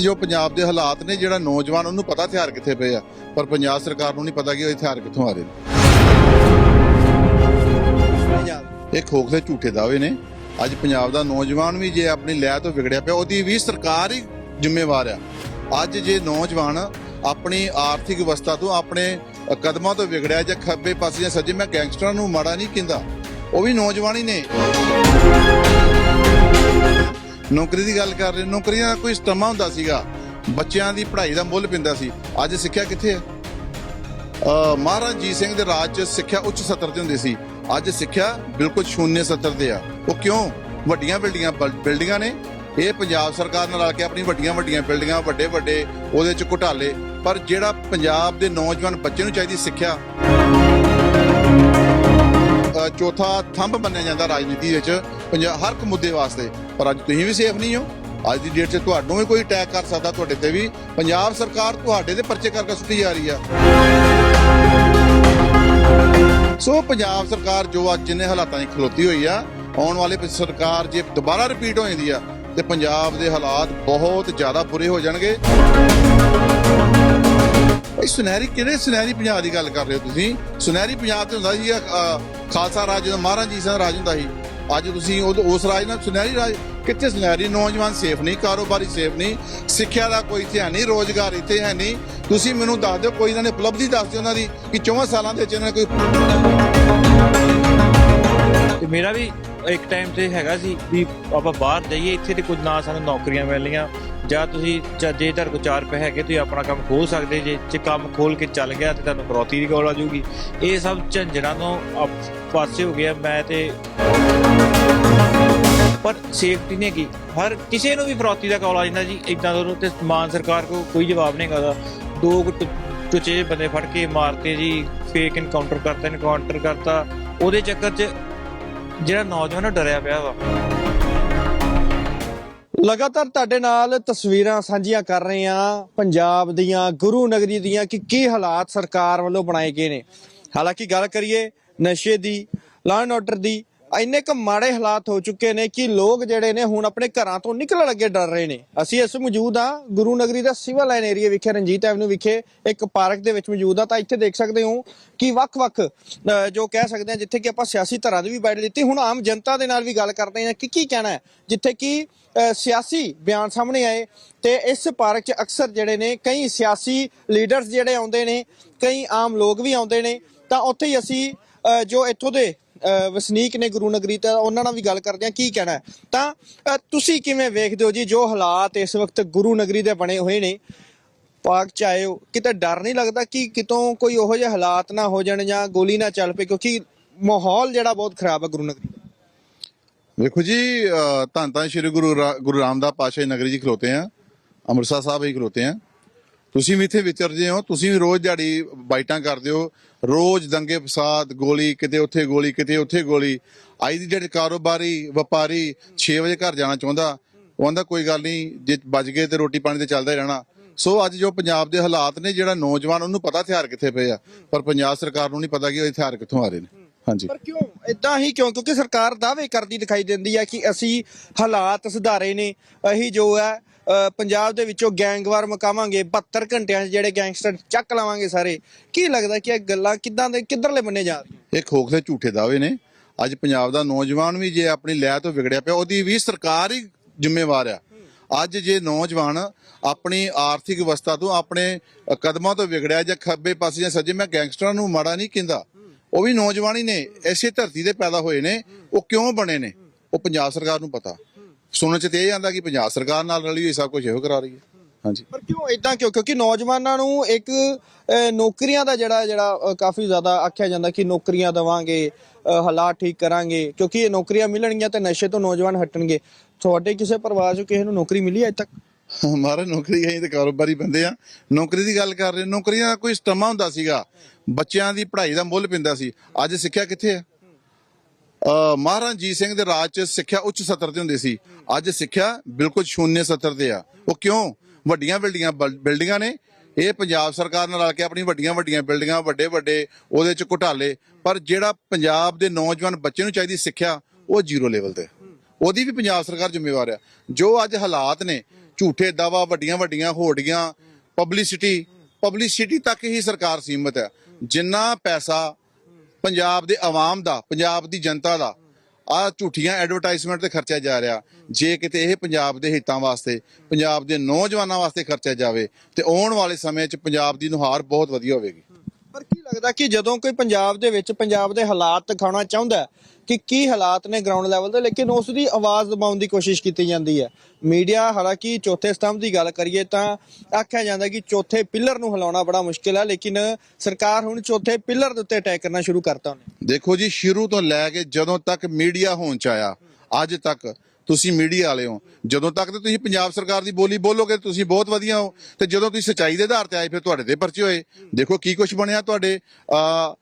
ਜੋ ਪੰਜਾਬ ਦੇ ਹਾਲਾਤ ਨੇ, ਜਿਹੜਾ ਨੌਜਵਾਨ, ਉਹਨੂੰ ਪਤਾ ਹਥਿਆਰ ਕਿੱਥੇ ਪਏ ਆ। ਪਰ ਪੰਜਾਬ ਸਰਕਾਰ ਨੂੰ ਨਹੀਂ ਪਤਾ ਕਿ ਉਹ ਹਥਿਆਰ ਕਿੱਥੋਂ ਆ ਰਹੇ ਨੇ। ਇਹ ਖੋਖਲੇ ਝੂਠੇ ਦਾਅਵੇ ਨੇ। ਅੱਜ ਪੰਜਾਬ ਦਾ ਨੌਜਵਾਨ ਵੀ ਜੇ ਆਪਣੀ ਲੈ ਤੋਂ ਵਿਗੜਿਆ ਪਿਆ, ਉਹਦੀ ਵੀ ਸਰਕਾਰ ਹੀ ਜ਼ਿੰਮੇਵਾਰ ਆ। ਅੱਜ ਜੇ ਨੌਜਵਾਨ ਆਪਣੀ ਆਰਥਿਕ ਅਵਸਥਾ ਤੋਂ ਆਪਣੇ ਕਦਮਾਂ ਤੋਂ ਵਿਗੜਿਆ ਜਾਂ ਖੱਬੇ ਪਾਸੇ ਜਾਂ ਸੱਜੇ, ਮੈਂ ਗੈਂਗਸਟਰਾਂ ਨੂੰ ਮਾੜਾ ਨਹੀਂ ਕਹਿੰਦਾ, ਉਹ ਵੀ ਨੌਜਵਾਨ ਹੀ ਨੇ। ਨੌਕਰੀ ਦੀ ਗੱਲ ਕਰ ਰਹੇ, ਨੌਕਰੀਆਂ ਦਾ ਕੋਈ ਸਟਮਾ ਹੁੰਦਾ ਸੀਗਾ। ਬੱਚਿਆਂ ਦੀ ਪੜ੍ਹਾਈ ਦਾ ਮੁੱਲ ਪਿੰਦਾ ਸੀ। ਅੱਜ ਸਿੱਖਿਆ ਕਿੱਥੇ ਹੈ? ਅਹ ਮਹਾਰਾਜ ਜੀਤ ਸਿੰਘ ਦੇ ਰਾਜ 'ਚ ਸਿੱਖਿਆ ਉੱਚ ਸਤਰ ਤੇ ਹੁੰਦੀ ਸੀ। ਅੱਜ ਸਿੱਖਿਆ ਬਿਲਕੁਲ ਸ਼ੂਨਯ ਸਤਰ ਤੇ ਆ। ਉਹ ਕਿਉਂ? ਵੱਡੀਆਂ ਬਿਲਡਿੰਗਾਂ ਬਲ- ਬਿਲਡਿੰਗਾਂ ਨੇ। ਇਹ ਪੰਜਾਬ ਸਰਕਾਰ ਨਾਲ ਰਲ ਕੇ ਆਪਣੀ ਵੱਡੀਆਂ ਵੱਡੀਆਂ ਬਿਲਡਿੰਗਾਂ, ਵੱਡੇ ਵੱਡੇ ਉਹਦੇ 'ਚ ਘੁਟਾਲੇ। ਪਰ ਜਿਹੜਾ ਪੰਜਾਬ ਦੇ ਨੌਜਵਾਨ ਬੱਚੇ ਨੂੰ ਚਾਹੀਦੀ ਸਿੱਖਿਆ ਚੌਥਾ ਥੰਬ ਮੰਨਿਆ ਜਾਂਦਾ ਰਾਜਨੀਤੀ ਵਿੱਚ। ਪੰਜਾਬ ਹਰ ਇੱਕ ਮੁੱਦੇ ਵਾਸਤੇ। ਪਰ ਅੱਜ ਤੁਸੀਂ ਵੀ ਸੇਫ ਨਹੀਂ ਹੋ। ਅੱਜ ਦੀ ਡੇਟ 'ਚ ਤੁਹਾਨੂੰ ਵੀ ਕੋਈ ਅਟੈਕ ਕਰ ਸਕਦਾ ਤੁਹਾਡੇ ਤੇ ਵੀ। ਪੰਜਾਬ ਸਰਕਾਰ ਤੁਹਾਡੇ ਤੇ ਪਰਚੇ ਕਰਕੇ ਸੁੱਟੀ ਜਾ ਰਹੀ ਆ। ਸੋ ਪੰਜਾਬ ਸਰਕਾਰ ਜੋ ਅੱਜ ਜਿੰਨੇ ਹਾਲਾਤਾਂ 'ਚ ਖਲੋਤੀ ਹੋਈ ਆ, ਆਉਣ ਵਾਲੇ ਸਰਕਾਰ ਜੇ ਦੁਬਾਰਾ ਰਿਪੀਟ ਹੋ ਜਾਂਦੀ ਆ, ਤੇ ਪੰਜਾਬ ਦੇ ਹਾਲਾਤ ਬਹੁਤ ਜ਼ਿਆਦਾ ਬੁਰੇ ਹੋ ਜਾਣਗੇ। ਇਹ ਸੁਨਹਿਰੀ, ਕਿਹੜੇ ਸੁਨਹਿਰੀ ਪੰਜਾਬ ਦੀ ਗੱਲ ਕਰ ਰਹੇ ਹੋ ਤੁਸੀਂ? ਸੁਨਹਿਰੀ ਪੰਜਾਬ ਤੇ ਹੁੰਦਾ ਸੀ ਖਾਲਸਾ ਰਾਜ, ਜਦੋਂ ਮਹਾਰਾਜ ਜੀ ਦਾ ਰਾਜ ਹੁੰਦਾ ਸੀ। ਅੱਜ ਤੁਸੀਂ ਉਹ- ਉਸ ਰਾਜ ਨਾਲ ਸੁਨਹਿਰੀ ਰਾਜ ਕਿੱਥੇ ਸੁਨਹਿਰੀ? ਨੌਜਵਾਨ ਸੇਫ ਨਹੀਂ, ਕਾਰੋਬਾਰੀ ਸੇਫ ਨਹੀਂ, ਸਿੱਖਿਆ ਦਾ ਕੋਈ ਧਿਆਨ ਨਹੀਂ, ਰੋਜ਼ਗਾਰ ਇੱਥੇ ਹੈ ਨਹੀਂ। ਤੁਸੀਂ ਮੈਨੂੰ ਦੱਸ ਦਿਓ, ਕੋਈ ਇਹਨਾਂ ਨੇ ਉਪਲਬਧੀ ਦੱਸ ਦਿਓ ਉਹਨਾਂ ਦੀ ਕਿ 4 ਸਾਲਾਂ ਦੇ ਵਿੱਚ ਇਹਨਾਂ ਨੇ ਕੋਈ ਤੇ ਮੇਰਾ ਵੀ ਇੱਕ ਟਾਈਮ ਤੇ ਹੈਗਾ ਸੀ ਵੀ ਆਪਾਂ ਬਾਹਰ ਜਾਈਏ, ਇੱਥੇ ਤੇ ਕੁਝ ਨਾ ਸਾਨੂੰ ਨੌਕਰੀਆਂ ਮਿਲਣੀਆਂ। ਜਾਂ ਤੁਸੀਂ ਜਾਂ ਜੇ ਤੁਹਾਡੇ ਕੋਲ ਚਾਰ ਰੁਪਏ ਹੈਗੇ, ਤੁਸੀਂ ਆਪਣਾ ਕੰਮ ਖੋਲ ਸਕਦੇ ਜੇ। ਜੇ ਕੰਮ ਖੋਲ ਕੇ ਚੱਲ ਗਿਆ ਤੇ ਤੁਹਾਨੂੰ ਫਰੋਤੀ ਦੀ ਕੋਲ ਆ ਜੂਗੀ ਇਹ ਸਭ ਝੰਜੜਾਂ ਤੋਂ ਪਾਸੇ ਹੋ ਗਿਆ, ਮੈਂ ਤੇ ਪਰ ਸੇਫਟੀ ਨੇ ਕੀ ਹਰ ਕਿਸੇ ਨੂੰ ਵੀ ਫਰੋਤੀ ਦਾ ਕਾਲ ਆ ਜਾਂਦਾ ਜੀ ਇਦਾਂ ਦਾ ਤੇ ਮਾਨ ਸਰਕਾਰ ਕੋ ਕੋਈ ਜਵਾਬ ਨਹੀਂ ਹੈਗਾ ਦੋ ਟੁਚੇ ਬੰਦੇ ਫੜ ਕੇ ਮਾਰਤੇ ਜੀ ਫੇਕ ਇਨਕਾਊਂਟਰ ਕਰਤਾ ਇਨਕਾਊਂਟਰ ਕਰਤਾ। ਉਹਦੇ ਚੱਕਰ 'ਚ ਜਿਹੜਾ ਨੌਜਵਾਨ ਡਰਿਆ ਪਿਆ ਵਾ। ਲਗਾਤਾਰ ਤੁਹਾਡੇ ਨਾਲ ਤਸਵੀਰਾਂ ਸਾਂਝੀਆਂ ਕਰ ਰਹੇ ਹਾਂ। ਪੰਜਾਬ ਦੀਆਂ, ਗੁਰੂ ਨਗਰੀ ਦੀਆਂ ਕਿ ਕੀ ਹਾਲਾਤ ਸਰਕਾਰ ਵੱਲੋਂ ਬਣਾਏ ਗਏ ਨੇ। ਹਾਲਾਂਕਿ ਗੱਲ ਕਰੀਏ ਨਸ਼ੇ ਦੀ ਲਾਅ ਐਂਡ ਆਰਡਰ ਦੀ, ਇੰਨੇ ਕੁ ਮਾੜੇ ਹਾਲਾਤ ਹੋ ਚੁੱਕੇ ਨੇ ਕਿ ਲੋਕ ਜਿਹੜੇ ਨੇ ਹੁਣ ਆਪਣੇ ਘਰਾਂ ਤੋਂ ਨਿਕਲਣ ਲੱਗੇ ਡਰ ਰਹੇ ਨੇ। ਅਸੀਂ ਇਸ ਮੌਜੂਦ ਆ ਗੁਰੂ ਨਗਰੀ ਦਾ ਸਿਵਲ ਲਾਈਨ ਏਰੀਆ ਵਿਖੇ, ਰਣਜੀਤ ਐਵਨਿਊ ਵਿਖੇ, ਇੱਕ ਪਾਰਕ ਦੇ ਵਿੱਚ ਮੌਜੂਦ ਆ ਤਾਂ ਇੱਥੇ ਦੇਖ ਸਕਦੇ ਹੋ ਕਿ ਵੱਖ-ਵੱਖ ਜੋ ਕਹਿ ਸਕਦੇ ਆ ਜਿੱਥੇ ਕਿ ਆਪਾਂ ਸਿਆਸੀ ਧਰਾਂ ਦੀ ਵੀ ਬਾਈਟ ਦਿੱਤੀ। ਹੁਣ ਆਮ ਜਨਤਾ ਦੇ ਨਾਲ ਵੀ ਗੱਲ ਕਰਦੇ ਆ ਕਿ ਕੀ ਕਹਿਣਾ ਹੈ, ਜਿੱਥੇ ਕਿ ਸਿਆਸੀ ਬਿਆਨ ਸਾਹਮਣੇ ਆਏ ਤੇ ਇਸ ਪਾਰਕ 'ਚ ਅਕਸਰ ਜਿਹੜੇ ਨੇ ਕਈ ਸਿਆਸੀ ਲੀਡਰਸ ਜਿਹੜੇ ਆਉਂਦੇ ਨੇ, ਕਈ ਆਮ ਲੋਕ ਵੀ ਆਉਂਦੇ ਨੇ। ਤਾਂ ਉੱਥੇ ਹੀ ਅਸੀਂ ਜੋ ਇੱਥੋਂ ਦੇ ਵਸਨੀਕ ਨੇ ਗੁਰੂ ਨਗਰੀ ਤੇ, ਉਹਨਾਂ ਨਾਲ ਵੀ ਗੱਲ ਕਰਦੇ ਆ ਕੀ ਕਹਿਣਾ ਤਾਂ ਤੁਸੀਂ ਕਿਵੇਂ ਵੇਖਦੇ ਹੋ ਜੀ, ਜੋ ਹਾਲਾਤ ਇਸ ਵਕਤ ਗੁਰੂ ਨਗਰੀ ਦੇ ਬਣੇ ਹੋਏ ਨੇ? ਪਾਕ ਚ ਆਏ ਹੋ, ਕਿਤੇ ਡਰ ਨਹੀਂ ਲੱਗਦਾ ਕਿ ਕਿਤੋਂ ਕੋਈ ਉਹੋ ਜਿਹੇ ਹਾਲਾਤ ਨਾ ਹੋ ਜਾਣ ਜਾਂ ਗੋਲੀ ਨਾ ਚੱਲ ਪਏ, ਕਿਉਂਕਿ ਮਾਹੌਲ ਜਿਹੜਾ ਬਹੁਤ ਖਰਾਬ ਹੈ ਗੁਰੂ ਨਗਰੀ ਦਾ? ਵੇਖੋ ਜੀ ਧੰਨ ਧੰਨ ਸ੍ਰੀ ਗੁਰੂ ਗੁਰੂ ਰਾਮਦਾਸ ਪਾਤਸ਼ਾਹ ਨਗਰੀ ਜੀ ਖਲੋਤੇ ਆ ਅੰਮ੍ਰਿਤਸਰ ਸਾਹਿਬ ਹੀ ਖਲੋਤੇ ਆ ਤੁਸੀਂ ਵੀ ਇੱਥੇ ਵਿਚਰਦੇ ਹੋ, ਤੁਸੀਂ ਵੀ ਰੋਜ਼ ਦਿਹਾੜੀ ਬਾਈਟਾਂ ਕਰਦੇ ਹੋ ਰੋਜ਼ ਦੰਗੇ, ਫਸਾਦ, ਗੋਲੀ, ਕਿਤੇ ਉੱਥੇ ਗੋਲੀ, ਕਿਤੇ ਉੱਥੇ ਗੋਲੀ। ਅੱਜ ਦੀ ਜਿਹੜੇ ਕਾਰੋਬਾਰੀ, ਵਪਾਰੀ 6 ਵਜੇ ਘਰ ਜਾਣਾ ਚਾਹੁੰਦਾ, ਉਹ ਕੋਈ ਗੱਲ ਨਹੀਂ, ਜੇ ਬਚ ਗਏ ਤੇ ਰੋਟੀ ਪਾਣੀ ਤੇ ਚੱਲਦਾ ਹੀ ਰਹਿਣਾ। ਸੋ ਅੱਜ ਜੋ ਪੰਜਾਬ ਦੇ ਹਾਲਾਤ ਨੇ, ਜਿਹੜਾ ਨੌਜਵਾਨ, ਉਹਨੂੰ ਪਤਾ ਹਥਿਆਰ ਕਿੱਥੇ ਪਏ ਆ, ਪਰ ਪੰਜਾਬ ਸਰਕਾਰ ਨੂੰ ਨਹੀਂ ਪਤਾ ਕਿ ਉਹ ਹਥਿਆਰ ਕਿੱਥੋਂ ਆ ਰਹੇ ਨੇ। ਹਾਂਜੀ। ਪਰ ਕਿਉਂ? ਇਦਾਂ ਹੀ ਕਿਉਂ? ਕਿਉਂਕਿ ਸਰਕਾਰ ਦਾਅਵੇ ਕਰਦੀ, ਦਿਖਾਈ ਦਿੰਦੀ ਹੈ ਕਿ ਅਸੀਂ ਹਾਲਾਤ ਸੁਧਾਰੇ ਨੇ ਅਸੀਂ ਜੋ ਹੈ ਪੰਜਾਬ ਦੇ ਵਿੱਚੋਂ ਗੈਂਗਵਾਰ ਮਕਾਵਾਂਗੇ 72 ਘੰਟਿਆਂ 'ਚ ਜਿਹੜੇ ਗੈਂਗਸਟਰ ਚੱਕ ਲਾਵਾਂਗੇ ਸਾਰੇ। ਕੀ ਲੱਗਦਾ ਕਿ ਇਹ ਗੱਲਾਂ ਕਿੱਦਾਂ ਦੇ ਕਿੱਧਰਲੇ ਬੰਨੇ ਜਾ ਰਹੀਆਂ? ਇਹ ਖੋਖਲੇ ਝੂਠੇ ਦਾਅਵੇ ਨੇ। ਅੱਜ ਪੰਜਾਬ ਦਾ ਨੌਜਵਾਨ ਵੀ ਜੇ ਆਪਣੀ ਲੈ ਤੋਂ ਵਿਗੜਿਆ ਪਿਆ, ਉਹਦੀ ਵੀ ਸਰਕਾਰ ਹੀ ਜ਼ਿੰਮੇਵਾਰ ਆ। ਅੱਜ ਜੇ ਨੌਜਵਾਨ ਆਪਣੀ ਆਰਥਿਕ ਅਵਸਥਾ ਤੋਂ ਆਪਣੇ ਕਦਮਾਂ ਤੋਂ ਵਿਗੜਿਆ ਜਾਂ ਖੱਬੇ ਪਾਸੇ ਜਾਂ ਸੱਜੇ, ਮੈਂ ਗੈਂਗਸਟਰਾਂ ਨੂੰ ਮਾੜਾ ਨਹੀਂ ਕਹਿੰਦਾ। ਉਹ ਵੀ ਨੌਜਵਾਨ ਹੀ ਨੇ ਐਸੇ ਧਰਤੀ ਤੇ ਪੈਦਾ ਹੋਏ ਨੇ। ਉਹ ਕਿਉਂ ਬਣੇ ਨੇ? ਉਹ ਪੰਜਾਬ ਸਰਕਾਰ ਨੂੰ ਪਤਾ। ਸੁਣਨ ਚ ਤੇ ਇਹ ਆਂਦਾ ਕਿ ਪੰਜਾਬ ਸਰਕਾਰ ਨਾਲ ਰਲੀ ਹੋਈ ਸਭ ਕੁਝ ਇਹੋ ਕਰਾ ਰਹੀ ਹੈ। ਹਾਂਜੀ। ਪਰ ਕਿਉਂ ਇਦਾਂ ਕਿਉਂ? ਕਿਉਂਕਿ ਨੌਜਵਾਨਾਂ ਨੂੰ ਇੱਕ ਨੌਕਰੀਆਂ ਦਾ ਜਿਹੜਾ ਜਿਹੜਾ ਕਾਫੀ ਜ਼ਿਆਦਾ ਆਖਿਆ ਜਾਂਦਾ ਕਿ ਨੌਕਰੀਆਂ ਦਵਾਂਗੇ ਹਾਲਾਤ ਠੀਕ ਕਰਾਂਗੇ ਕਿਉਂਕਿ ਇਹ ਨੌਕਰੀਆਂ ਮਿਲਣਗੀਆਂ ਤੇ ਨਸ਼ੇ ਤੋਂ ਨੌਜਵਾਨ ਹਟਣਗੇ। ਤੁਹਾਡੇ ਕਿਸੇ ਪਰਿਵਾਰ 'ਚ ਕਿਸੇ ਨੂੰ ਨੌਕਰੀ ਮਿਲੀ ਅਜੇ ਤੱਕ? ਮਾਰੇ ਨੌਕਰੀ ਗਈ ਤੇ ਕਾਰੋਬਾਰੀ ਬੰਦੇ ਆ। ਨੌਕਰੀ ਦੀ ਗੱਲ ਕਰ ਰਹੇ ਨੌਕਰੀਆਂ ਦਾ ਕੋਈ ਸਟਮਾ ਹੁੰਦਾ ਸੀਗਾ। ਬੱਚਿਆਂ ਦੀ ਪੜ੍ਹਾਈ ਦਾ ਮੁੱਲ ਪਿੰਦਾ ਸੀ। ਅੱਜ ਸਿੱਖਿਆ ਕਿੱਥੇ ਆ? ਮਹਾਰਾਜ ਜੀਤ ਸਿੰਘ ਦੇ ਰਾਜ 'ਚ ਸਿੱਖਿਆ ਉੱਚ ਸਤਰ ਤੇ ਹੁੰਦੀ ਸੀ। ਅੱਜ ਸਿੱਖਿਆ ਬਿਲਕੁਲ ਸ਼ੂਨਯ ਸਤਰ ਤੇ ਆ। ਉਹ ਕਿਉਂ? ਵੱਡੀਆਂ ਬਿਲਡਿੰਗਾਂ ਬਲ- ਬਿਲਡਿੰਗਾਂ ਨੇ। ਇਹ ਪੰਜਾਬ ਸਰਕਾਰ ਨਾਲ ਰਲ ਕੇ ਆਪਣੀ ਵੱਡੀਆਂ ਵੱਡੀਆਂ ਬਿਲਡਿੰਗਾਂ, ਵੱਡੇ ਵੱਡੇ ਉਹਦੇ 'ਚ ਘੁਟਾਲੇ। ਪਰ ਜਿਹੜਾ ਪੰਜਾਬ ਦੇ ਨੌਜਵਾਨ ਬੱਚੇ ਨੂੰ ਚਾਹੀਦੀ ਸਿੱਖਿਆ, ਉਹ ਜ਼ੀਰੋ ਲੈਵਲ ਤੇ। ਉਹਦੀ ਵੀ ਪੰਜਾਬ ਸਰਕਾਰ ਜ਼ਿੰਮੇਵਾਰ ਆ। ਜੋ ਅੱਜ ਹਾਲਾਤ ਨੇ, ਝੂਠੇ ਦਾਵਾ ਵੱਡੀਆਂ ਵੱਡੀਆਂ ਹੋੜੀਆਂ ਪਬਲਿਸਿਟੀ ਪਬਲਿਸਿਟੀ ਤੱਕ ਹੀ ਸਰਕਾਰ ਸੀਮਤ ਹੈ ਜਿੰਨਾ ਪੈਸਾ ਪੰਜਾਬ ਦੇ ਆਵਾਮ ਦਾ, ਪੰਜਾਬ ਦੀ ਜਨਤਾ ਦਾ ਆ ਝੂਠੀਆਂ ਐਡਵਰਟਾਈਜ਼ਮੈਂਟ ਤੇ ਖਰਚਿਆ ਜਾ ਰਿਹਾ। ਜੇ ਕਿਤੇ ਇਹ ਪੰਜਾਬ ਦੇ ਹਿੱਤਾਂ ਵਾਸਤੇ, ਪੰਜਾਬ ਦੇ ਨੌਜਵਾਨਾਂ ਵਾਸਤੇ ਖਰਚਿਆ ਜਾਵੇ, ਤੇ ਆਉਣ ਵਾਲੇ ਸਮੇਂ 'ਚ ਪੰਜਾਬ ਦੀ ਨੁਹਾਰ ਬਹੁਤ ਵਧੀਆ ਹੋਵੇਗੀ। ਪਰ ਕੀ ਲੱਗਦਾ ਕਿ ਜਦੋਂ ਕੋਈ ਪੰਜਾਬ ਦੇ ਵਿੱਚ ਪੰਜਾਬ ਦੇ ਹਾਲਾਤ ਦਿਖਾਉਣਾ ਚਾਹੁੰਦਾ ਕਿ ਕੀ ਹਾਲਾਤ ਨੇ ਗਰਾਊਂਡ ਲੈਵਲ ਤੇ ਲੇਕਿਨ ਉਸ ਦੀ ਆਵਾਜ਼ ਦਬਾਉਣ ਦੀ ਕੋਸ਼ਿਸ਼ ਕੀਤੀ ਜਾਂਦੀ ਹੈ। ਮੀਡੀਆ ਹਾਲਾਂਕਿ ਚੌਥੇ ਸਤੰਭ ਦੀ ਗੱਲ ਕਰੀਏ ਤਾਂ ਆਖਿਆ ਜਾਂਦਾ ਕਿ ਚੌਥੇ ਪਿੱਲਰ ਨੂੰ ਹਿਲਾਉਣਾ ਬੜਾ ਮੁਸ਼ਕਿਲ ਹੈ ਲੇਕਿਨ ਸਰਕਾਰ ਹੁਣ ਚੌਥੇ ਪਿੱਲਰ ਦੇ ਉੱਤੇ ਅਟੈਕ ਕਰਨਾ ਸ਼ੁਰੂ ਕਰਤਾ ਉਹਨੇ। ਦੇਖੋ ਜੀ ਸ਼ੁਰੂ ਤੋਂ ਲੈ ਕੇ ਜਦੋਂ ਤੱਕ ਮੀਡੀਆ ਹੋਣ ਚ ਆਇਆ ਅੱਜ ਤੱਕ ਤੁਸੀਂ ਮੀਡੀਆ ਵਾਲੇ ਹੋ। ਜਦੋਂ ਤੱਕ ਤੇ ਤੁਸੀਂ ਪੰਜਾਬ ਸਰਕਾਰ ਦੀ ਬੋਲੀ ਬੋਲੋਗੇ ਤੁਸੀਂ ਬਹੁਤ ਵਧੀਆ ਹੋ। ਤੇ ਜਦੋਂ ਤੁਸੀਂ ਸੱਚਾਈ ਦੇ ਆਧਾਰ ਤੇ ਆਏ ਫਿਰ ਤੁਹਾਡੇ ਤੇ ਪਰਚੇ ਹੋਏ। ਦੇਖੋ ਕੀ ਕੁਝ ਬਣਿਆ ਤੁਹਾਡੇ ਅ,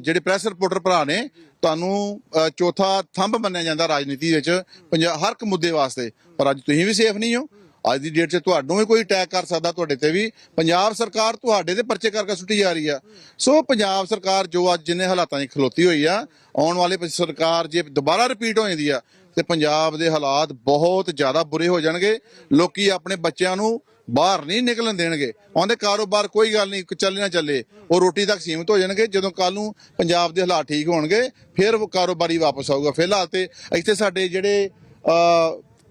ਜਿਹੜੇ ਪ੍ਰੈਸ ਰਿਪੋਰਟਰ ਭਰਾ ਨੇ, ਤੁਹਾਨੂੰ ਚੌਥਾ ਥੰਬ ਮੰਨਿਆ ਜਾਂਦਾ ਰਾਜਨੀਤੀ ਵਿੱਚ ਪੰਜਾਬ ਹਰ ਇੱਕ ਮੁੱਦੇ ਵਾਸਤੇ। ਪਰ ਅੱਜ ਤੁਸੀਂ ਵੀ ਸੇਫ ਨਹੀਂ ਹੋ। ਅੱਜ ਦੀ ਡੇਟ 'ਚ ਤੁਹਾਨੂੰ ਵੀ ਕੋਈ ਅਟੈਕ ਕਰ ਸਕਦਾ, ਤੁਹਾਡੇ ਤੇ ਵੀ। ਪੰਜਾਬ ਸਰਕਾਰ ਤੁਹਾਡੇ ਤੇ ਪਰਚੇ ਕਰਕੇ ਸੁੱਟੀ ਜਾ ਰਹੀ ਆ। ਸੋ ਪੰਜਾਬ ਸਰਕਾਰ ਜੋ ਅੱਜ ਜਿੰਨੇ ਹਾਲਾਤਾਂ 'ਚ ਖਲੋਤੀ ਹੋਈ ਆ, ਆਉਣ ਵਾਲੇ ਸਰਕਾਰ ਜੇ ਦੁਬਾਰਾ ਰਿਪੀਟ ਹੋ ਜਾਂਦੀ ਆ, ਤੇ ਪੰਜਾਬ ਦੇ ਹਾਲਾਤ ਬਹੁਤ ਜ਼ਿਆਦਾ ਬੁਰੇ ਹੋ ਜਾਣਗੇ। ਲੋਕੀ ਆਪਣੇ ਬੱਚਿਆਂ ਨੂੰ ਬਾਹਰ ਨਹੀਂ ਨਿਕਲਣ ਦੇਣਗੇ। ਆਉਂਦੇ ਕਾਰੋਬਾਰ ਕੋਈ ਗੱਲ ਨਹੀਂ ਚੱਲੇ ਨਾ ਚੱਲੇ। ਉਹ ਰੋਟੀ ਤੱਕ ਸੀਮਿਤ ਹੋ ਜਾਣਗੇ। ਜਦੋਂ ਕੱਲ ਨੂੰ ਪੰਜਾਬ ਦੇ ਹਾਲਾਤ ਠੀਕ ਹੋਣਗੇ ਫਿਰ ਉਹ ਕਾਰੋਬਾਰੀ ਵਾਪਸ ਆਊਗਾ। ਫਿਲਹਾਲ ਤੇ ਇੱਥੇ ਸਾਡੇ ਜਿਹੜੇ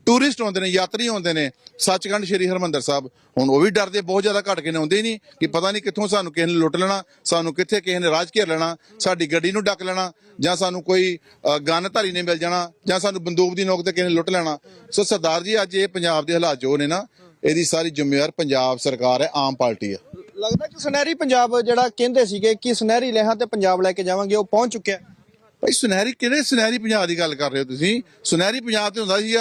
ਟੂਰਿਸਟ ਆਉਂਦੇ ਨੇ ਯਾਤਰੀ ਆਉਂਦੇ ਨੇ ਸੱਚਖੰਡ ਸ੍ਰੀ ਹਰਮੰਦਰ ਸਾਹਿਬ ਹੁਣ ਉਹ ਵੀ ਡਰਦੇ ਬਹੁਤ ਜ਼ਿਆਦਾ ਘਟ ਕੇ ਨੇ ਆਉਂਦੇ ਹੀ ਨਹੀਂ ਕਿ ਪਤਾ ਨਹੀਂ ਕਿੱਥੋਂ ਸਾਨੂੰ ਕਿਸੇ ਨੇ ਲੁੱਟ ਲੈਣਾ ਸਾਨੂੰ ਕਿੱਥੇ ਕਿਸੇ ਨੇ ਰਾਜ ਘੇਰ ਲੈਣਾ ਸਾਡੀ ਗੱਡੀ ਨੂੰ ਡੱਕ ਲੈਣਾ ਜਾਂ ਸਾਨੂੰ ਕੋਈ ਅ, ਨੇ ਮਿਲ ਜਾਣਾ ਜਾਂ ਸਾਨੂੰ ਬੰਦੂਕ ਦੀ ਨੋਕ ਤੇ ਕਿਸੇ ਨੇ ਲੁੱਟ ਲੈਣਾ। ਸੋ ਸਰਦਾਰ ਜੀ ਅੱਜ ਇਹ ਪੰਜਾਬ ਦੇ ਹਾਲਾਤ ਜੋ ਨੇ ਨਾ ਇਹਦੀ ਸਾਰੀ ਜ਼ਿੰਮੇਵਾਰ ਪੰਜਾਬ ਸਰਕਾਰ ਹੈ ਆਮ ਪਾਰਟੀ ਹੈ। ਲੱਗਦਾ ਕਿ ਸੁਨਹਿਰੀ ਪੰਜਾਬ ਜਿਹੜਾ ਕਹਿੰਦੇ ਸੀਗੇ ਕਿ ਸੁਨਹਿਰੀ ਲਹਿਰਾਂ ਤੇ ਪੰਜਾਬ ਲੈ ਕੇ ਜਾਵਾਂਗੇ ਉਹ ਪਹੁੰਚ ਚੁੱਕਿਆ ਭਾਈ ਸੁਨਹਿਰੀ ਕਿਹੜੇ ਸੁਨਹਿਰੀ ਪੰਜਾਬ ਦੀ ਗੱਲ ਕਰ ਰਹੇ ਹੋ ਤੁਸੀਂ? ਸੁਨਹਿਰੀ ਪੰਜਾਬ ਤੇ ਹੁੰਦਾ ਸੀ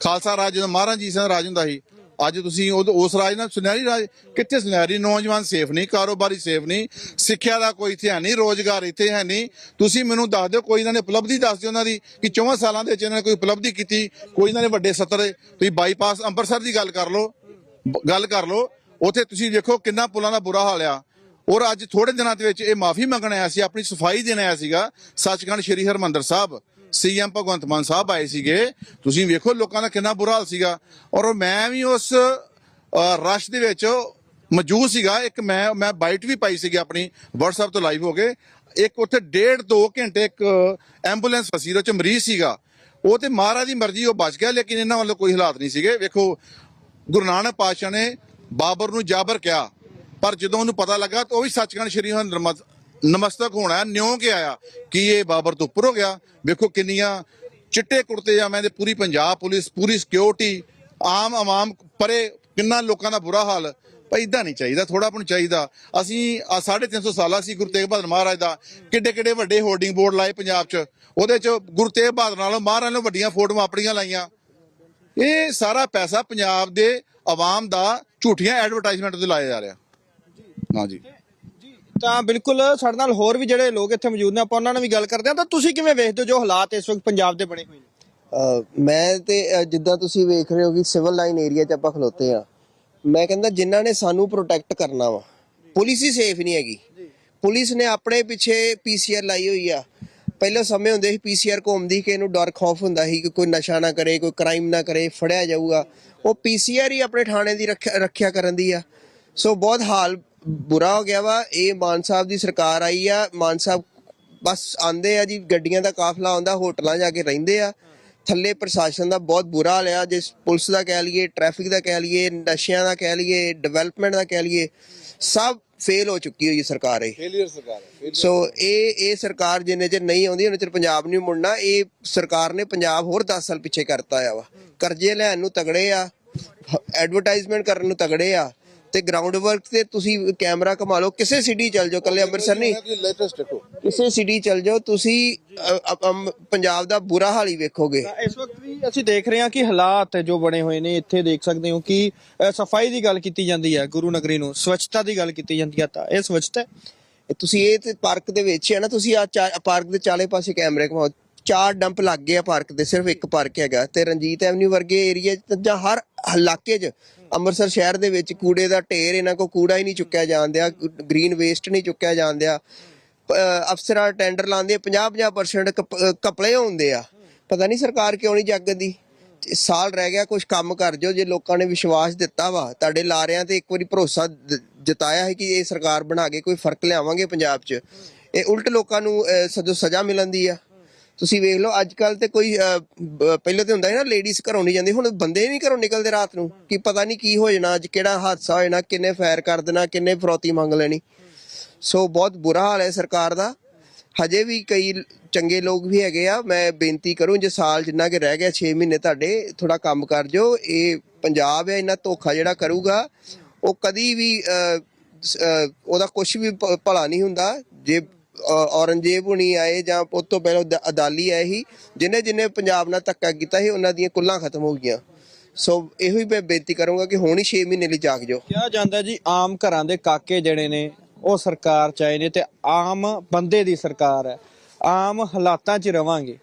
ਖਾਲਸਾ ਰਾਜ ਜਦੋਂ ਮਹਾਰਾਜ ਜੀ ਸਿੰਘ ਰਾਜ ਹੁੰਦਾ ਸੀ ਅੱਜ ਤੁਸੀਂ ਉਹ ਉਸ ਰਾਜ ਨਾਲ ਸੁਨਹਿਰੀ ਰਾਜ ਕਿੱਥੇ ਸੁਨਹਿਰੀ? ਨੌਜਵਾਨ ਸੇਫ ਨਹੀਂ, ਕਾਰੋਬਾਰੀ ਸੇਫ ਨਹੀਂ, ਸਿੱਖਿਆ ਦਾ ਕੋਈ ਇੱਥੇ ਹੈ ਨਹੀਂ, ਰੋਜ਼ਗਾਰ ਇੱਥੇ ਹੈ ਨਹੀਂ। ਤੁਸੀਂ ਮੈਨੂੰ ਦੱਸ ਦਿਓ, ਕੋਈ ਇਹਨਾਂ ਨੇ ਉਪਲਬਧੀ ਦੱਸ ਦਿਓ ਉਹਨਾਂ ਦੀ ਕਿ 4 ਸਾਲਾਂ ਦੇ ਵਿੱਚ ਇਹਨਾਂ ਨੇ ਕੋਈ ਉਪਲਬਧੀ ਕੀਤੀ, ਕੋਈ ਇਹਨਾਂ ਨੇ ਵੱਡੇ ਸੱਤਰ ਤੁਸੀਂ ਬਾਈਪਾਸ ਅੰਮ੍ਰਿਤਸਰ ਦੀ ਗੱਲ ਕਰ ਲਓ, ਬ- ਗੱਲ ਕਰ ਲਓ। ਉੱਥੇ ਤੁਸੀਂ ਦੇਖੋ ਕਿੰਨਾ ਪੁਲਾਂ ਦਾ ਬੁਰਾ ਹਾਲ ਆ। ਔਰ ਅੱਜ ਥੋੜੇ ਦਿਨਾਂ ਦੇ ਵਿੱਚ ਇਹ ਮਾਫੀ ਮੰਗਣ ਆਇਆ ਸੀ, ਆਪਣੀ ਸਫ਼ਾਈ ਦੇਣ ਆਇਆ ਸੀਗਾ, ਸੱਚਖੰਡ ਸ੍ਰੀ ਹਰਮੰਦਰ ਸਾਹਿਬ। ਸੀਐਮ ਭਗਵੰਤ ਮਾਨ ਸਾਹਿਬ ਆਏ ਸੀਗੇ, ਤੁਸੀਂ ਵੇਖੋ ਲੋਕਾਂ ਦਾ ਕਿੰਨਾ ਬੁਰਾ ਹਾਲ ਸੀਗਾ। ਔਰ ਮੈਂ ਵੀ ਉਸ ਰਸ਼ ਦੇ ਵਿੱਚ ਮੌਜੂਦ ਸੀਗਾ। ਇੱਕ ਮੈਂ ਮੈਂ ਬਾਈਟ ਵੀ ਪਾਈ ਸੀਗੀ ਆਪਣੀ, WhatsApp ਤੋਂ ਲਾਈਵ ਹੋ ਕੇ। ਇੱਕ ਉੱਥੇ ਡੇਢ ਦੋ ਘੰਟੇ ਇੱਕ ਐਂਬੂਲੈਂਸ ਫਸੀ ਉਹ ਚ ਮਰੀਜ਼ ਸੀਗਾ। ਉਹ ਤੇ ਮਹਾਰਾਜ ਦੀ ਮਰਜ਼ੀ, ਉਹ ਬਚ ਗਿਆ, ਲੇਕਿਨ ਇਹਨਾਂ ਵੱਲੋਂ ਕੋਈ ਹਾਲਾਤ ਨਹੀਂ ਸੀਗੇ। ਵੇਖੋ, ਗੁਰੂ ਨਾਨਕ ਪਾਤਸ਼ਾਹ ਨੇ ਬਾਬਰ ਨੂੰ ਜਾਬਰ ਕਿਹਾ। ਪਰ ਜਦੋਂ ਉਹਨੂੰ ਪਤਾ ਲੱਗਾ, ਤਾਂ ਉਹ ਵੀ ਸੱਚਖੰਡ ਸ਼੍ਰੀ ਹਰਿਮੰਦਰ ਨਮਸਤਕ ਹੋਣਾ, ਨਿਉ ਕੇ ਆਇਆ ਕਿ ਇਹ ਬਾਬਰ ਤੋਂ ਉੱਪਰ ਹੋ ਗਿਆ। ਵੇਖੋ ਕਿੰਨੀਆਂ ਚਿੱਟੇ ਕੁੜਤੇ ਜਾਮਿਆਂ ਦੇ ਪੂਰੀ ਪੰਜਾਬ ਪੁਲਿਸ, ਪੂਰੀ ਸਿਕਿਉਰਿਟੀ ਆਮ ਆਵਾਮ ਪਰੇ ਕਿੰਨਾ ਲੋਕਾਂ ਦਾ ਬੁਰਾ ਹਾਲ। ਭਾਈ ਇਦਾਂ ਨਹੀਂ ਚਾਹੀਦਾ ਥੋੜਾ ਆਪਾਂ ਚਾਹੀਦਾ। ਅਸੀਂ ਆਹ 350 ਸਾਲਾ ਸੀ ਗੁਰੂ ਤੇਗ ਬਹਾਦਰ ਮਹਾਰਾਜ ਦਾ ਕਿੱਡੇ ਕਿੱਡੇ ਵੱਡੇ ਹੋਰਡਿੰਗ ਬੋਰਡ ਲਾਏ ਪੰਜਾਬ 'ਚ। ਉਹਦੇ 'ਚ ਗੁਰੂ ਤੇਗ ਬਹਾਦਰ ਨਾਲੋਂ ਮਹਾਰਾਜ ਨਾਲੋਂ ਵੱਡੀਆਂ ਫੋਟੋਆਂ ਆਪਣੀਆਂ ਲਾਈਆਂ। ਇਹ ਸਾਰਾ ਪੈਸਾ ਪੰਜਾਬ ਦੇ ਆਵਾਮ ਦਾ ਝੂਠੀਆਂ ਐਡਵਰਟਾਈਜ਼ਮੈਂਟ ਤੇ ਲਾਇਆ ਜਾ ਰਿਹਾ। ਹਾਂਜੀ ਤਾਂ ਬਿਲਕੁਲ ਸਾਡੇ ਨਾਲ ਹੋਰ ਵੀ ਜਿਹੜੇ ਲੋਕ ਇੱਥੇ ਮੌਜੂਦ ਨੇ ਆਪਾਂ ਉਹਨਾਂ ਨਾਲ ਵੀ ਗੱਲ ਕਰਦੇ ਹਾਂ। ਤਾਂ ਤੁਸੀਂ ਕਿਵੇਂ ਵੇਖਦੇ ਹੋ ਜੋ ਹਾਲਾਤ ਇਸ ਵਕਤ ਪੰਜਾਬ ਦੇ ਬਣੇ ਹੋਏ ਨੇ? ਮੈਂ ਤੇ ਅਹ ਜਿੱਦਾਂ ਤੁਸੀਂ ਵੇਖ ਰਹੇ ਹੋ ਕਿ ਸਿਵਲ ਲਾਈਨ ਏਰੀਆ 'ਚ ਆਪਾਂ ਖਲੋਤੇ ਆ ਮੈਂ ਕਹਿੰਦਾ ਜਿਨ੍ਹਾਂ ਨੇ ਸਾਨੂੰ ਪ੍ਰੋਟੈਕਟ ਕਰਨਾ ਵਾ ਪੁਲਿਸ ਹੀ ਸੇਫ ਨਹੀਂ ਹੈਗੀ। ਪੁਲਿਸ ਨੇ ਆਪਣੇ ਪਿੱਛੇ ਪੀਸੀਆਰ ਲਾਈ ਹੋਈ ਆ। ਪਹਿਲੇ ਸਮੇਂ ਹੁੰਦੇ ਸੀ ਪੀਸੀਆਰ ਘੁੰਮਦੀ ਕਿ ਇਹਨੂੰ ਡਰ ਖੌਫ ਹੁੰਦਾ ਸੀ ਕਿ ਕੋਈ ਨਸ਼ਾ ਨਾ ਕਰੇ ਕੋਈ ਕ੍ਰਾਈਮ ਨਾ ਕਰੇ ਫੜਿਆ ਜਾਊਗਾ। ਉਹ ਪੀਸੀਆਰ ਹੀ ਆਪਣੇ ਥਾਣੇ ਦੀ ਰੱਖਿਆ ਰੱਖਿਆ ਕਰਨ ਦੀ ਆ। ਸੋ ਬਹੁਤ ਹਾਲ ਬੁਰਾ ਹੋ ਗਿਆ ਵਾ। ਇਹ ਮਾਨ ਸਾਹਿਬ ਦੀ ਸਰਕਾਰ ਆਈ ਆ। ਮਾਨ ਸਾਹਿਬ ਬਸ ਆਂਦੇ ਆ ਜੀ ਗੱਡੀਆਂ ਦਾ ਕਾਫਲਾ ਆਉਂਦਾ ਹੋਟਲਾਂ ਜਾ ਕੇ ਰਹਿੰਦੇ ਆ। ਥੱਲੇ ਪ੍ਰਸ਼ਾਸਨ ਦਾ ਬਹੁਤ ਬੁਰਾ ਹਾਲ ਆ। ਜਿਸ ਪੁਲਿਸ ਦਾ ਕਹਿ ਲਈਏ ਟ੍ਰੈਫਿਕ ਦਾ ਕਹਿ ਲਈਏ ਨਸ਼ਿਆਂ ਦਾ ਕਹਿ ਲਈਏ ਡਿਵੈਲਪਮੈਂਟ ਦਾ ਕਹਿ ਲਈਏ ਸਭ ਫੇਲ ਹੋ ਚੁੱਕੀ ਹੋਈ ਸਰਕਾਰ ਇਹ। ਫੇਲਿਅਰ ਸਰਕਾਰ ਸੋ ਇਹ ਇਹ ਸਰਕਾਰ ਜਿੰਨੇ ਚਿਰ ਨਹੀਂ ਆਉਂਦੀ ਉਹਨੇ ਚਿਰ ਪੰਜਾਬ ਨਹੀਂ ਮੁੜਨਾ। ਇਹ ਸਰਕਾਰ ਨੇ ਪੰਜਾਬ ਹੋਰ 10 ਸਾਲ ਪਿੱਛੇ ਕਰਤਾ ਆ ਵਾ। ਕਰਜ਼ੇ ਲੈਣ ਨੂੰ ਤਗੜੇ ਆ ਐਡਵਰਟਾਈਜ਼ਮੈਂਟ ਕਰਨ ਨੂੰ ਤਗੜੇ ਆ। ਤੇ ਗਰਾਊਂਡ ਵਰਕ ਤੇ ਤੁਸੀਂ ਕੈਮਰਾ ਕਮਾ ਲਓ ਕਿਸੇ ਸਿਟੀ ਚਲ ਜਾਓ ਕੱਲੇ ਅੰਮ੍ਰਿਤਸਰ ਨਹੀਂ। ਲੇਟੈਸਟ ਦੇਖੋ। ਕਿਸੇ ਸਿਟੀ ਚਲ ਜਾਓ ਤੁਸੀਂ ਪੰਜਾਬ ਦਾ ਬੁਰਾ ਹਾਲ ਹੀ ਵੇਖੋਗੇ। ਇਸ ਵਕਤ ਵੀ ਅਸੀਂ ਦੇਖ ਰਹੇ ਹਾਂ ਕਿ ਹਾਲਾਤ ਜੋ ਬਣੇ ਹੋਏ ਨੇ ਇੱਥੇ ਦੇਖ ਸਕਦੇ ਹੋ ਕਿ ਸਫ਼ਾਈ ਦੀ ਗੱਲ ਕੀਤੀ ਜਾਂਦੀ ਹੈ ਗੁਰੂ ਨਗਰੀ ਨੂੰ ਸਵੱਛਤਾ ਦੀ ਗੱਲ ਕੀਤੀ ਜਾਂਦੀ ਹੈ ਤਾਂ ਇਹ ਸਵੱਛਤਾ ਤੁਸੀਂ ਇਹ ਤੇ ਪਾਰਕ ਦੇ ਵਿੱਚ ਹੈ ਨਾ ਤੁਸੀਂ ਆ ਪਾਰਕ ਦੇ ਚਾਲੇ ਪਾਸੇ ਕੈਮਰੇ ਘਮਾਓ। ਚਾਰ ਡੰਪ ਲੱਗ ਗਏ ਆ ਪਾਰਕ ਦੇ, ਸਿਰਫ ਇੱਕ ਪਾਰਕ ਹੈਗਾ ਤੇ ਰਣਜੀਤ ਐਵਨਿਊ ਵਰਗੇ ਏਰੀਆ ਜਾਂ ਹਰ ਇਲਾਕੇ 'ਚ, ਅੰਮ੍ਰਿਤਸਰ ਸ਼ਹਿਰ ਦੇ ਵਿੱਚ ਕੂੜੇ ਦਾ ਢੇਰ ਇਹਨਾਂ ਕੋ ਕੂੜਾ ਹੀ ਨਹੀਂ ਚੁੱਕਿਆ ਜਾਂਦਿਆ ਗ੍ਰੀਨ ਵੇਸਟ ਨਹੀਂ ਚੁੱਕਿਆ ਜਾਂਦਿਆ ਅਫਸਰਾਂ ਟੈਂਡਰ ਲਾਉਂਦੇ 50-50% ਕਪਲੇ ਹੁੰਦੇ ਆ। ਪਤਾ ਨਹੀਂ ਸਰਕਾਰ ਕਿਉਂ ਨਹੀਂ ਜਾਗਦੀ ਸਾਲ ਰਹਿ ਗਿਆ ਕੁਝ ਕੰਮ ਕਰ ਜੋ ਜੇ ਲੋਕਾਂ ਨੇ ਵਿਸ਼ਵਾਸ ਦਿੱਤਾ ਵਾ। ਤੁਹਾਡੇ ਲਾਰਿਆਂ ਤੇ ਇੱਕ ਵਾਰੀ ਭਰੋਸਾ ਜਤਾਇਆ ਹੈ ਕਿ ਇਹ ਸਰਕਾਰ ਬਣਾ ਕੇ ਕੋਈ ਫ਼ਰਕ ਲਿਆਵਾਂਗੇ ਪੰਜਾਬ 'ਚ। ਇਹ ਉਲਟ ਲੋਕਾਂ ਨੂੰ ਸਜੋ ਸਜ਼ਾ ਮਿਲਣ ਦੀ ਆ। ਤੁਸੀਂ ਵੇਖ ਲਓ ਅੱਜ ਕੱਲ ਤੇ ਕੋਈ ਅਹ, ਬ- ਪਹਿਲਾਂ ਤੇ ਹੁੰਦਾ ਸੀ ਨਾ ਲੇਡੀਜ਼ ਘਰੋਂ ਨਹੀਂ ਜਾਂਦੀ ਹੁਣ ਬੰਦੇ ਨਹੀਂ ਘਰੋਂ ਨਿਕਲਦੇ ਰਾਤ ਨੂੰ ਕਿ ਪਤਾ ਨਹੀਂ ਕੀ ਹੋ ਜਾਣਾ ਅੱਜ ਕਿਹੜਾ ਹਾਦਸਾ ਹੋ ਜਾਣਾ ਕਿੰਨੇ ਫਾਇਰ ਕਰ ਦੇਣਾ ਕਿੰਨੇ ਫਰੋਤੀ ਮੰਗ ਲੈਣੀ। ਸੋ ਬਹੁਤ ਬੁਰਾ ਹਾਲ ਹੈ ਸਰਕਾਰ ਦਾ। ਹਜੇ ਵੀ ਕਈ ਚੰਗੇ ਲੋਕ ਵੀ ਹੈਗੇ ਆ ਮੈਂ ਬੇਨਤੀ ਕਰੂੰ ਜੇ ਸਾਲ ਜਿੰਨਾ ਕਿ ਰਹਿ ਗਿਆ 6 ਮਹੀਨੇ ਤੁਹਾਡੇ ਥੋੜਾ ਕੰਮ ਕਰ ਜੋ ਇਹ ਪੰਜਾਬ ਹੈ ਇਹਨਾਂ ਧੋਖਾ ਜਿਹੜਾ ਕਰੂਗਾ ਉਹ ਕਦੀ ਵੀ ਅਹ, ਉਹਦਾ ਕੁਝ ਵੀ ਭਲਾ ਨਹੀਂ ਹੁੰਦਾ ਜੇ ਔਰੰਗਜ਼ੇਬ ਹੁਣੀ ਆਏ ਜਾਂ ਉਸ ਤੋਂ ਪਹਿਲਾਂ ਦ- ਅਦਾਲੀ ਆਏ ਸੀ, ਜਿਨੇ ਜਿਨੇ ਪੰਜਾਬ ਨਾਲ ਧੱਕਾ ਕੀਤਾ ਸੀ, ਉਹਨਾਂ ਦੀਆਂ ਕੁੱਲਾਂ ਖਤਮ ਹੋ ਗਈਆਂ। ਸੋ ਇਹੋ ਹੀ ਮੈਂ ਬੇਨਤੀ ਕਰੂੰਗਾ ਕਿ ਹੁਣ ਹੀ 6 ਮਹੀਨੇ ਲਈ ਜਾਗ ਜਾਓ। ਕਿਹਾ ਜਾਂਦਾ ਜੀ, ਆਮ ਘਰਾਂ ਦੇ ਕਾਕੇ ਜਿਹੜੇ ਨੇ, ਉਹ ਸਰਕਾਰ ਚਾਹੇ ਨੇ ਤੇ ਆਮ ਬੰਦੇ ਦੀ ਸਰਕਾਰ ਹੈ। ਆਮ ਹਾਲਾਤਾਂ 'ਚ ਰਵਾਂਗੇ।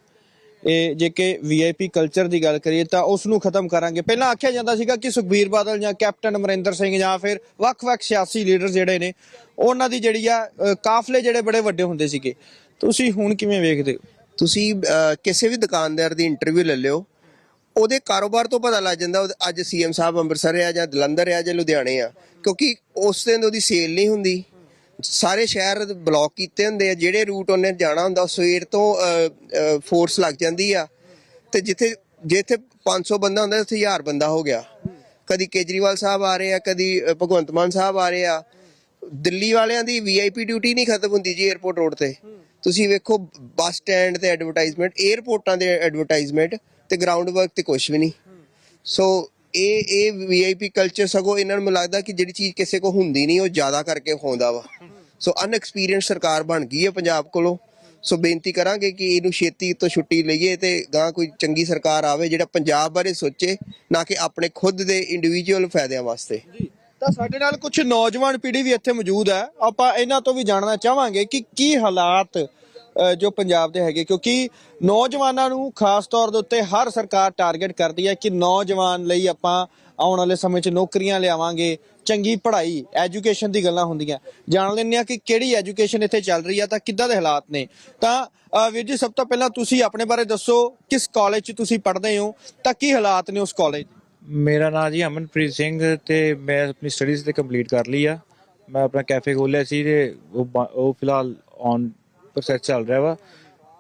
ਇਹ ਜੇ ਕਿ ਵੀਆਈਪੀ ਕਲਚਰ ਦੀ ਗੱਲ ਕਰੀਏ ਤਾਂ ਉਸ ਨੂੰ ਖਤਮ ਕਰਾਂਗੇ। ਪਹਿਲਾਂ ਆਖਿਆ ਜਾਂਦਾ ਸੀਗਾ ਕਿ ਸੁਖਬੀਰ ਬਾਦਲ ਜਾਂ ਕੈਪਟਨ ਅਮਰਿੰਦਰ ਸਿੰਘ ਜਾਂ ਫਿਰ ਵੱਖ-ਵੱਖ ਸਿਆਸੀ ਲੀਡਰ ਜਿਹੜੇ ਨੇ ਉਹਨਾਂ ਦੀ ਜਿਹੜੀ ਆ ਅ, ਕਾਫਲੇ ਜਿਹੜੇ ਬੜੇ ਵੱਡੇ ਹੁੰਦੇ ਸੀਗੇ। ਤੁਸੀਂ ਹੁਣ ਕਿਵੇਂ ਵੇਖਦੇ ਹੋ? ਤੁਸੀਂ ਅਹ, ਕਿਸੇ ਵੀ ਦੁਕਾਨਦਾਰ ਦੀ ਇੰਟਰਵਿਊ ਲੈ ਲਿਓ ਉਹਦੇ ਕਾਰੋਬਾਰ ਤੋਂ ਪਤਾ ਲੱਗ ਜਾਂਦਾ ਉਹਦੇ- ਅੱਜ ਸੀਐਮ ਸਾਹਿਬ ਅੰਮ੍ਰਿਤਸਰ ਆ ਜਾਂ ਜਲੰਧਰ ਆ ਜਾਂ ਲੁਧਿਆਣੇ ਆ ਕਿਉਂਕਿ ਉਸ ਦਿਨ ਉਹਦੀ ਸੇਲ ਨਹੀਂ ਹੁੰਦੀ। ਸਾਰੇ ਸ਼ਹਿਰ ਬਲੌਕ ਕੀਤੇ ਹੁੰਦੇ ਆ ਜਿਹੜੇ ਰੂਟ ਉਹਨੇ ਜਾਣਾ ਹੁੰਦਾ ਉਹ ਸਵੇਰ ਤੋਂ ਫੋਰਸ ਲੱਗ ਜਾਂਦੀ ਆ। ਤੇ ਜਿੱਥੇ ਜਿੱਥੇ 500 ਬੰਦਾ ਹੁੰਦਾ ਉੱਥੇ 1000 ਬੰਦਾ ਹੋ ਗਿਆ। ਕਦੀ ਕੇਜਰੀਵਾਲ ਸਾਹਿਬ ਆ ਰਹੇ ਆ ਕਦੀ ਅਹ, ਭਗਵੰਤ ਮਾਨ ਸਾਹਿਬ ਆ ਰਹੇ ਆ। ਦਿੱਲੀ ਵਾਲਿਆਂ ਦੀ ਵੀਆਈਪੀ ਡਿਊਟੀ ਨਹੀਂ ਖਤਮ ਹੁੰਦੀ ਜੀ 에어ਪੋਰਟ ਰੋਡ ਤੇ ਤੁਸੀਂ ਵੇਖੋ ਬੱਸ ਸਟੈਂਡ ਤੇ ਐਡਵਰਟਾਈਜ਼ਮੈਂਟ 에어ਪੋਰਟਾਂ ਦੇ ਐਡਵਰਟਾਈਜ਼ਮੈਂਟ ਤੇ ਗਰਾਊਂਡ ਵਰਕ ਤੇ ਕੁਝ ਵੀ ਨਹੀਂ। ਸੋ ਇਹ ਇਹ ਵੀਆਈਪੀ ਕਲਚਰ ਸਗੋ ਇਹਨਾਂ ਨੂੰ ਲੱਗਦਾ ਕਿ ਜਿਹੜੀ ਚੀਜ਼ ਕਿਸੇ ਕੋ ਹੁੰਦੀ ਨਹੀਂ ਉਹ ਜ਼ਿਆਦਾ ਕਰਕੇ ਖੋਂਦਾ ਵਾ। ਸੋ ਅਨਐਕਸਪੀਰੀਅੰਸ ਸਰਕਾਰ ਬਣ ਗਈ ਹੈ ਪੰਜਾਬ ਕੋਲੋਂ। ਸੋ ਬੇਨਤੀ ਕਰਾਂਗੇ ਕਿ ਇਹਨੂੰ ਛੇਤੀ ਤੋਂ ਛੁੱਟੀ ਲਈਏ ਤੇ ਗਾਂ ਕੋਈ ਚੰਗੀ ਸਰਕਾਰ ਆਵੇ ਜਿਹੜਾ ਪੰਜਾਬ ਬਾਰੇ ਸੋਚੇ ਨਾ ਕਿ ਆਪਣੇ ਖੁਦ ਦੇ ਇੰਡੀਵਿਜੂਅਲ ਫਾਇਦਿਆਂ ਵਾਸਤੇ। ਤਾਂ ਸਾਡੇ ਨਾਲ ਕੁਝ ਨੌਜਵਾਨ ਪੀੜ੍ਹੀ ਵੀ ਇੱਥੇ ਮੌਜੂਦ ਹੈ। ਆਪਾਂ ਇਹਨਾਂ ਤੋਂ ਵੀ ਜਾਣਨਾ ਚਾਹਾਂਗੇ ਕਿ ਕੀ ਹਾਲਾਤ ਜੋ ਪੰਜਾਬ ਦੇ ਹੈਗੇ। ਕਿਉਂਕਿ ਨੌਜਵਾਨਾਂ ਨੂੰ ਖਾਸ ਤੌਰ ਦੇ ਉੱਤੇ ਹਰ ਸਰਕਾਰ ਟਾਰਗੇਟ ਕਰਦੀ ਹੈ ਕਿ ਨੌਜਵਾਨ ਲਈ ਆਪਾਂ ਆਉਣ ਵਾਲੇ ਸਮੇਂ 'ਚ ਨੌਕਰੀਆਂ ਲਿਆਵਾਂਗੇ, ਚੰਗੀ ਪੜ੍ਹਾਈ, ਐਜੂਕੇਸ਼ਨ ਦੀ ਗੱਲਾਂ ਹੁੰਦੀਆਂ। ਜਾਣ ਲੈਂਦੇ ਆ ਕਿ ਕਿਹੜੀ ਐਜੂਕੇਸ਼ਨ ਇੱਥੇ ਚੱਲ ਰਹੀ ਆ ਤਾਂ ਕਿੱਦਾਂ ਦੇ ਹਾਲਾਤ ਨੇ। ਤਾਂ ਵੀਰ ਜੀ, ਸਭ ਤੋਂ ਪਹਿਲਾਂ ਤੁਸੀਂ ਆਪਣੇ ਬਾਰੇ ਦੱਸੋ, ਕਿਸ ਕਾਲਜ 'ਚ ਤੁਸੀਂ ਪੜ੍ਹਦੇ ਹੋ, ਤਾਂ ਕੀ ਹਾਲਾਤ ਨੇ ਉਸ ਕਾਲਜ ਮੇਰਾ ਨਾਮ ਜੀ ਅਮਨਪ੍ਰੀਤ ਸਿੰਘ ਤੇ ਮੈਂ ਆਪਣੀ ਸਟੱਡੀਜ਼ ਤੇ ਕੰਪਲੀਟ ਕਰ ਲਈ ਆ। ਮੈਂ ਆਪਣਾ ਕੈਫੇ ਖੋਲ੍ਹਿਆ ਸੀ ਤੇ ਉਹ ਬ- ਉਹ ਫਿਲਹਾਲ ਔਨ ਪ੍ਰੋਸੈਸ ਚੱਲ ਰਿਹਾ ਵਾ।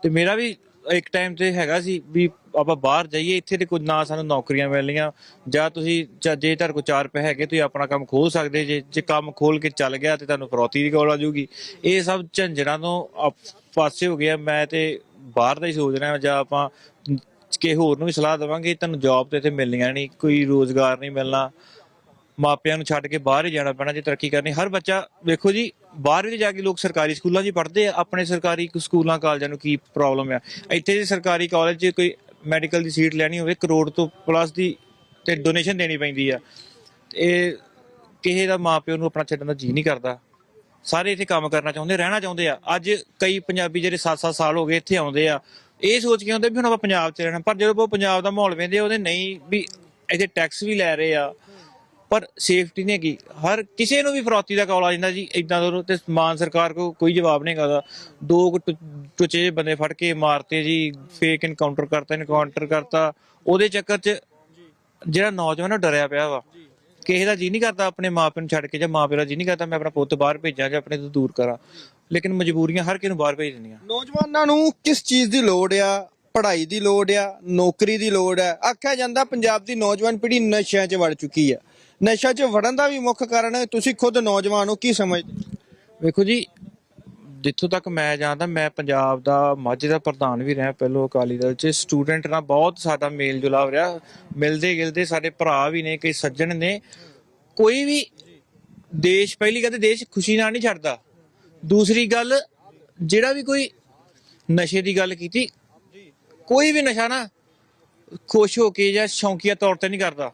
ਤੇ ਮੇਰਾ ਵੀ ਇੱਕ ਟਾਈਮ ਤੇ ਹੈਗਾ ਸੀ ਵੀ ਆਪਾਂ ਬਾਹਰ ਜਾਈਏ, ਇੱਥੇ ਤੇ ਕੁਝ ਨਾ ਸਾਨੂੰ ਨੌਕਰੀਆਂ ਮਿਲਣੀਆਂ ਜਾਂ ਤੁਸੀਂ ਜਾਂ ਜੇ ਤੁਹਾਡੇ ਕੋਲ ਚਾਰ ਰੁਪਏ ਹੈਗੇ, ਤੁਸੀਂ ਆਪਣਾ ਕੰਮ ਖੋਲ ਸਕਦੇ ਜੇ। ਜੇ ਕੰਮ ਖੋਲ ਕੇ ਚੱਲ ਗਿਆ ਤੇ ਤੁਹਾਨੂੰ ਫਰੋਤੀ ਦੀ ਕੋਲ ਆ ਜਾਊਗੀ। ਇਹ ਸਭ ਝੰਜੜਾਂ ਤੋਂ ਆਪ- ਪਾਸੇ ਹੋ ਗਿਆ। ਮੈਂ ਤੇ ਬਾਹਰ ਦਾ ਹੀ ਸੋਚ ਰਿਹਾ ਜਾਂ ਆਪਾਂ ਕਿ ਹੋਰ ਨੂੰ ਵੀ ਸਲਾਹ ਦੇਵਾਂਗੇ, ਤੁਹਾਨੂੰ ਜੌਬ ਤੇ ਇੱਥੇ ਮਿਲਣੀਆਂ ਨਹੀਂ, ਕੋਈ ਰੋਜ਼ਗਾਰ ਨਹੀਂ ਮਿਲਣਾ। ਮਾਪਿਆਂ ਨੂੰ ਛੱਡ ਕੇ ਬਾਹਰ ਹੀ ਜਾਣਾ ਪੈਣਾ ਜੇ ਤਰੱਕੀ ਕਰਨੀ। ਹਰ ਬੱਚਾ, ਵੇਖੋ ਜੀ, ਬਾਹਰ ਵੀ ਜਾ ਕੇ ਲੋਕ ਸਰਕਾਰੀ ਸਕੂਲਾਂ 'ਚ ਹੀ ਪੜ੍ਹਦੇ ਆ, ਆਪਣੇ ਸਰਕਾਰੀ ਸਕੂਲਾਂ, ਕਾਲਜਾਂ ਨੂੰ ਕੀ ਪ੍ਰੋਬਲਮ ਆ। ਇੱਥੇ ਜੇ ਸਰਕਾਰੀ ਕਾਲਜ 'ਚ ਕੋਈ ਮੈਡੀਕਲ ਦੀ ਸੀਟ ਲੈਣੀ ਹੋਵੇ, ਕਰੋੜ ਤੋਂ ਪਲੱਸ ਦੀ ਤੇ ਡੋਨੇਸ਼ਨ ਦੇਣੀ ਪੈਂਦੀ ਆ। ਇਹ ਕਿਸੇ ਦਾ ਮਾਪਿਓ ਨੂੰ ਆਪਣਾ ਛੱਡਣ ਦਾ ਜੀ ਨਹੀਂ ਕਰਦਾ। ਸਾਰੇ ਇੱਥੇ ਕੰਮ ਕਰਨਾ ਚਾਹੁੰਦੇ, ਰਹਿਣਾ ਚਾਹੁੰਦੇ ਆ। ਅੱਜ ਕਈ ਪੰਜਾਬੀ ਜਿਹੜੇ 7-7 ਸਾਲ ਹੋ ਗਏ ਇੱਥੇ ਆਉਂਦੇ ਆ ਇਹ ਸੋਚ ਕੇ ਆਉਂਦੇ ਵੀ ਹੁਣ ਆਪਾਂ ਪੰਜਾਬ 'ਚ ਰਹਿਣਾ, ਪਰ ਜਦੋਂ ਉਹ ਪੰਜਾਬ ਦਾ ਮਾਹੌਲ ਵੇਂਦੇ ਉਹਦੇ ਨਹੀਂ ਵੀ ਇੱਥੇ ਟੈਕਸ ਵੀ ਲੈ ਰਹੇ ਆ, ਪਰ ਸੇਫਟੀ ਨਹੀਂ ਹੈਗੀ। ਹਰ ਕਿਸੇ ਨੂੰ ਵੀ ਫਰੌਤੀ ਦਾ ਕਾਲ ਆ ਜਾਂਦਾ ਜੀ ਇਦਾਂ ਦਾ ਤੇ ਮਾਨ ਸਰਕਾਰ ਕੋ ਕੋਈ ਜਵਾਬ ਨਹੀਂ ਕਰਦਾ ਦੋ ਕੁ ਟੁ- ਟੁੱਚੇ ਜਿਹੇ ਬੰਦੇ ਫੜ ਕੇ ਮਾਰਤੇ ਜੀ ਫੇਕ ਇਨਕਾਊਂਟਰ ਕਰਤਾ ਇਨਕਾਊਂਟਰ ਕਰਤਾ, ਉਹਦੇ ਚੱਕਰ 'ਚ ਜਿਹੜਾ ਨੌਜਵਾਨ ਆ, ਉਹ ਡਰਿਆ ਪਿਆ ਵਾ। ਕਿਸੇ ਦਾ ਜੀ ਨਹੀਂ ਕਰਦਾ, ਆਪਣੇ ਮਾਪਿਆਂ ਨੂੰ ਛੱਡ ਕੇ ਜਾਂ ਮਾਪਿਆਂ ਦਾ ਜੀ ਨਹੀਂ ਕਰਦਾ, ਮੈਂ ਆਪਣਾ ਪੁੱਤ ਬਾਹਰ ਭੇਜਾਂ ਜਾਂ ਆਪਣੇ ਤੋਂ ਦੂਰ ਕਰਾਂ। ਲੇਕਿਨ ਮਜਬੂਰੀਆਂ ਹਰ ਕਿਸੇ ਨੂੰ ਬਾਹਰ ਭੇਜ ਦਿੰਦੀਆਂ। ਨੌਜਵਾਨਾਂ ਨੂੰ ਕਿਸ ਚੀਜ਼ ਦੀ ਲੋੜ ਆ? ਪੜ੍ਹਾਈ ਦੀ ਲੋੜ ਆ? ਨੌਕਰੀ ਦੀ ਲੋੜ ਆ? ਆਖਿਆ ਜਾਂਦਾ ਪੰਜਾਬ ਦੀ ਨੌਜਵਾਨ ਪੀੜ੍ਹੀ ਨਸ਼ਿਆਂ 'ਚ ਵੜ ਚੁੱਕੀ ਆ। ਨਸ਼ਾ 'ਚ ਵੜਨ ਦਾ ਵੀ ਮੁੱਖ ਕਾਰਨ ਹੈ ਤੁਸੀਂ ਖੁਦ ਨੌਜਵਾਨ ਹੋ ਕੀ ਸਮਝਦੇ ਵੇਖੋ ਜੀ ਜਿੱਥੋਂ ਤੱਕ ਮੈਂ ਜਾਣਦਾ ਮੈਂ ਪੰਜਾਬ ਦਾ ਮਾਝੇ ਦਾ ਪ੍ਰਧਾਨ ਵੀ ਰਿਹਾ ਪਹਿਲੋਂ ਅਕਾਲੀ ਦਲ ਚ। ਸਟੂਡੈਂਟ ਨਾਲ ਬਹੁਤ ਸਾਡਾ ਮੇਲ ਜੁਲਾਵ ਰਿਹਾ। ਮਿਲਦੇ ਗਿਲਦੇ ਸਾਡੇ ਭਰਾ ਵੀ ਨੇ ਕਈ ਸੱਜਣ ਨੇ। ਕੋਈ ਵੀ ਦੇਸ਼ ਪਹਿਲੀ ਗੱਲ ਤੇ ਦੇਸ਼ ਖੁਸ਼ੀ ਨਾਲ ਨਹੀਂ ਛੱਡਦਾ। ਦੂਸਰੀ ਗੱਲ, ਜਿਹੜਾ ਵੀ ਕੋਈ ਨਸ਼ੇ ਦੀ ਗੱਲ ਕੀਤੀ, ਕੋਈ ਵੀ ਨਸ਼ਾ ਨਾ ਖੁਸ਼ ਹੋ ਕੇ ਜਾਂ ਸ਼ੌਂਕੀਆ ਤੌਰ ਤੇ ਨਹੀਂ ਕਰਦਾ।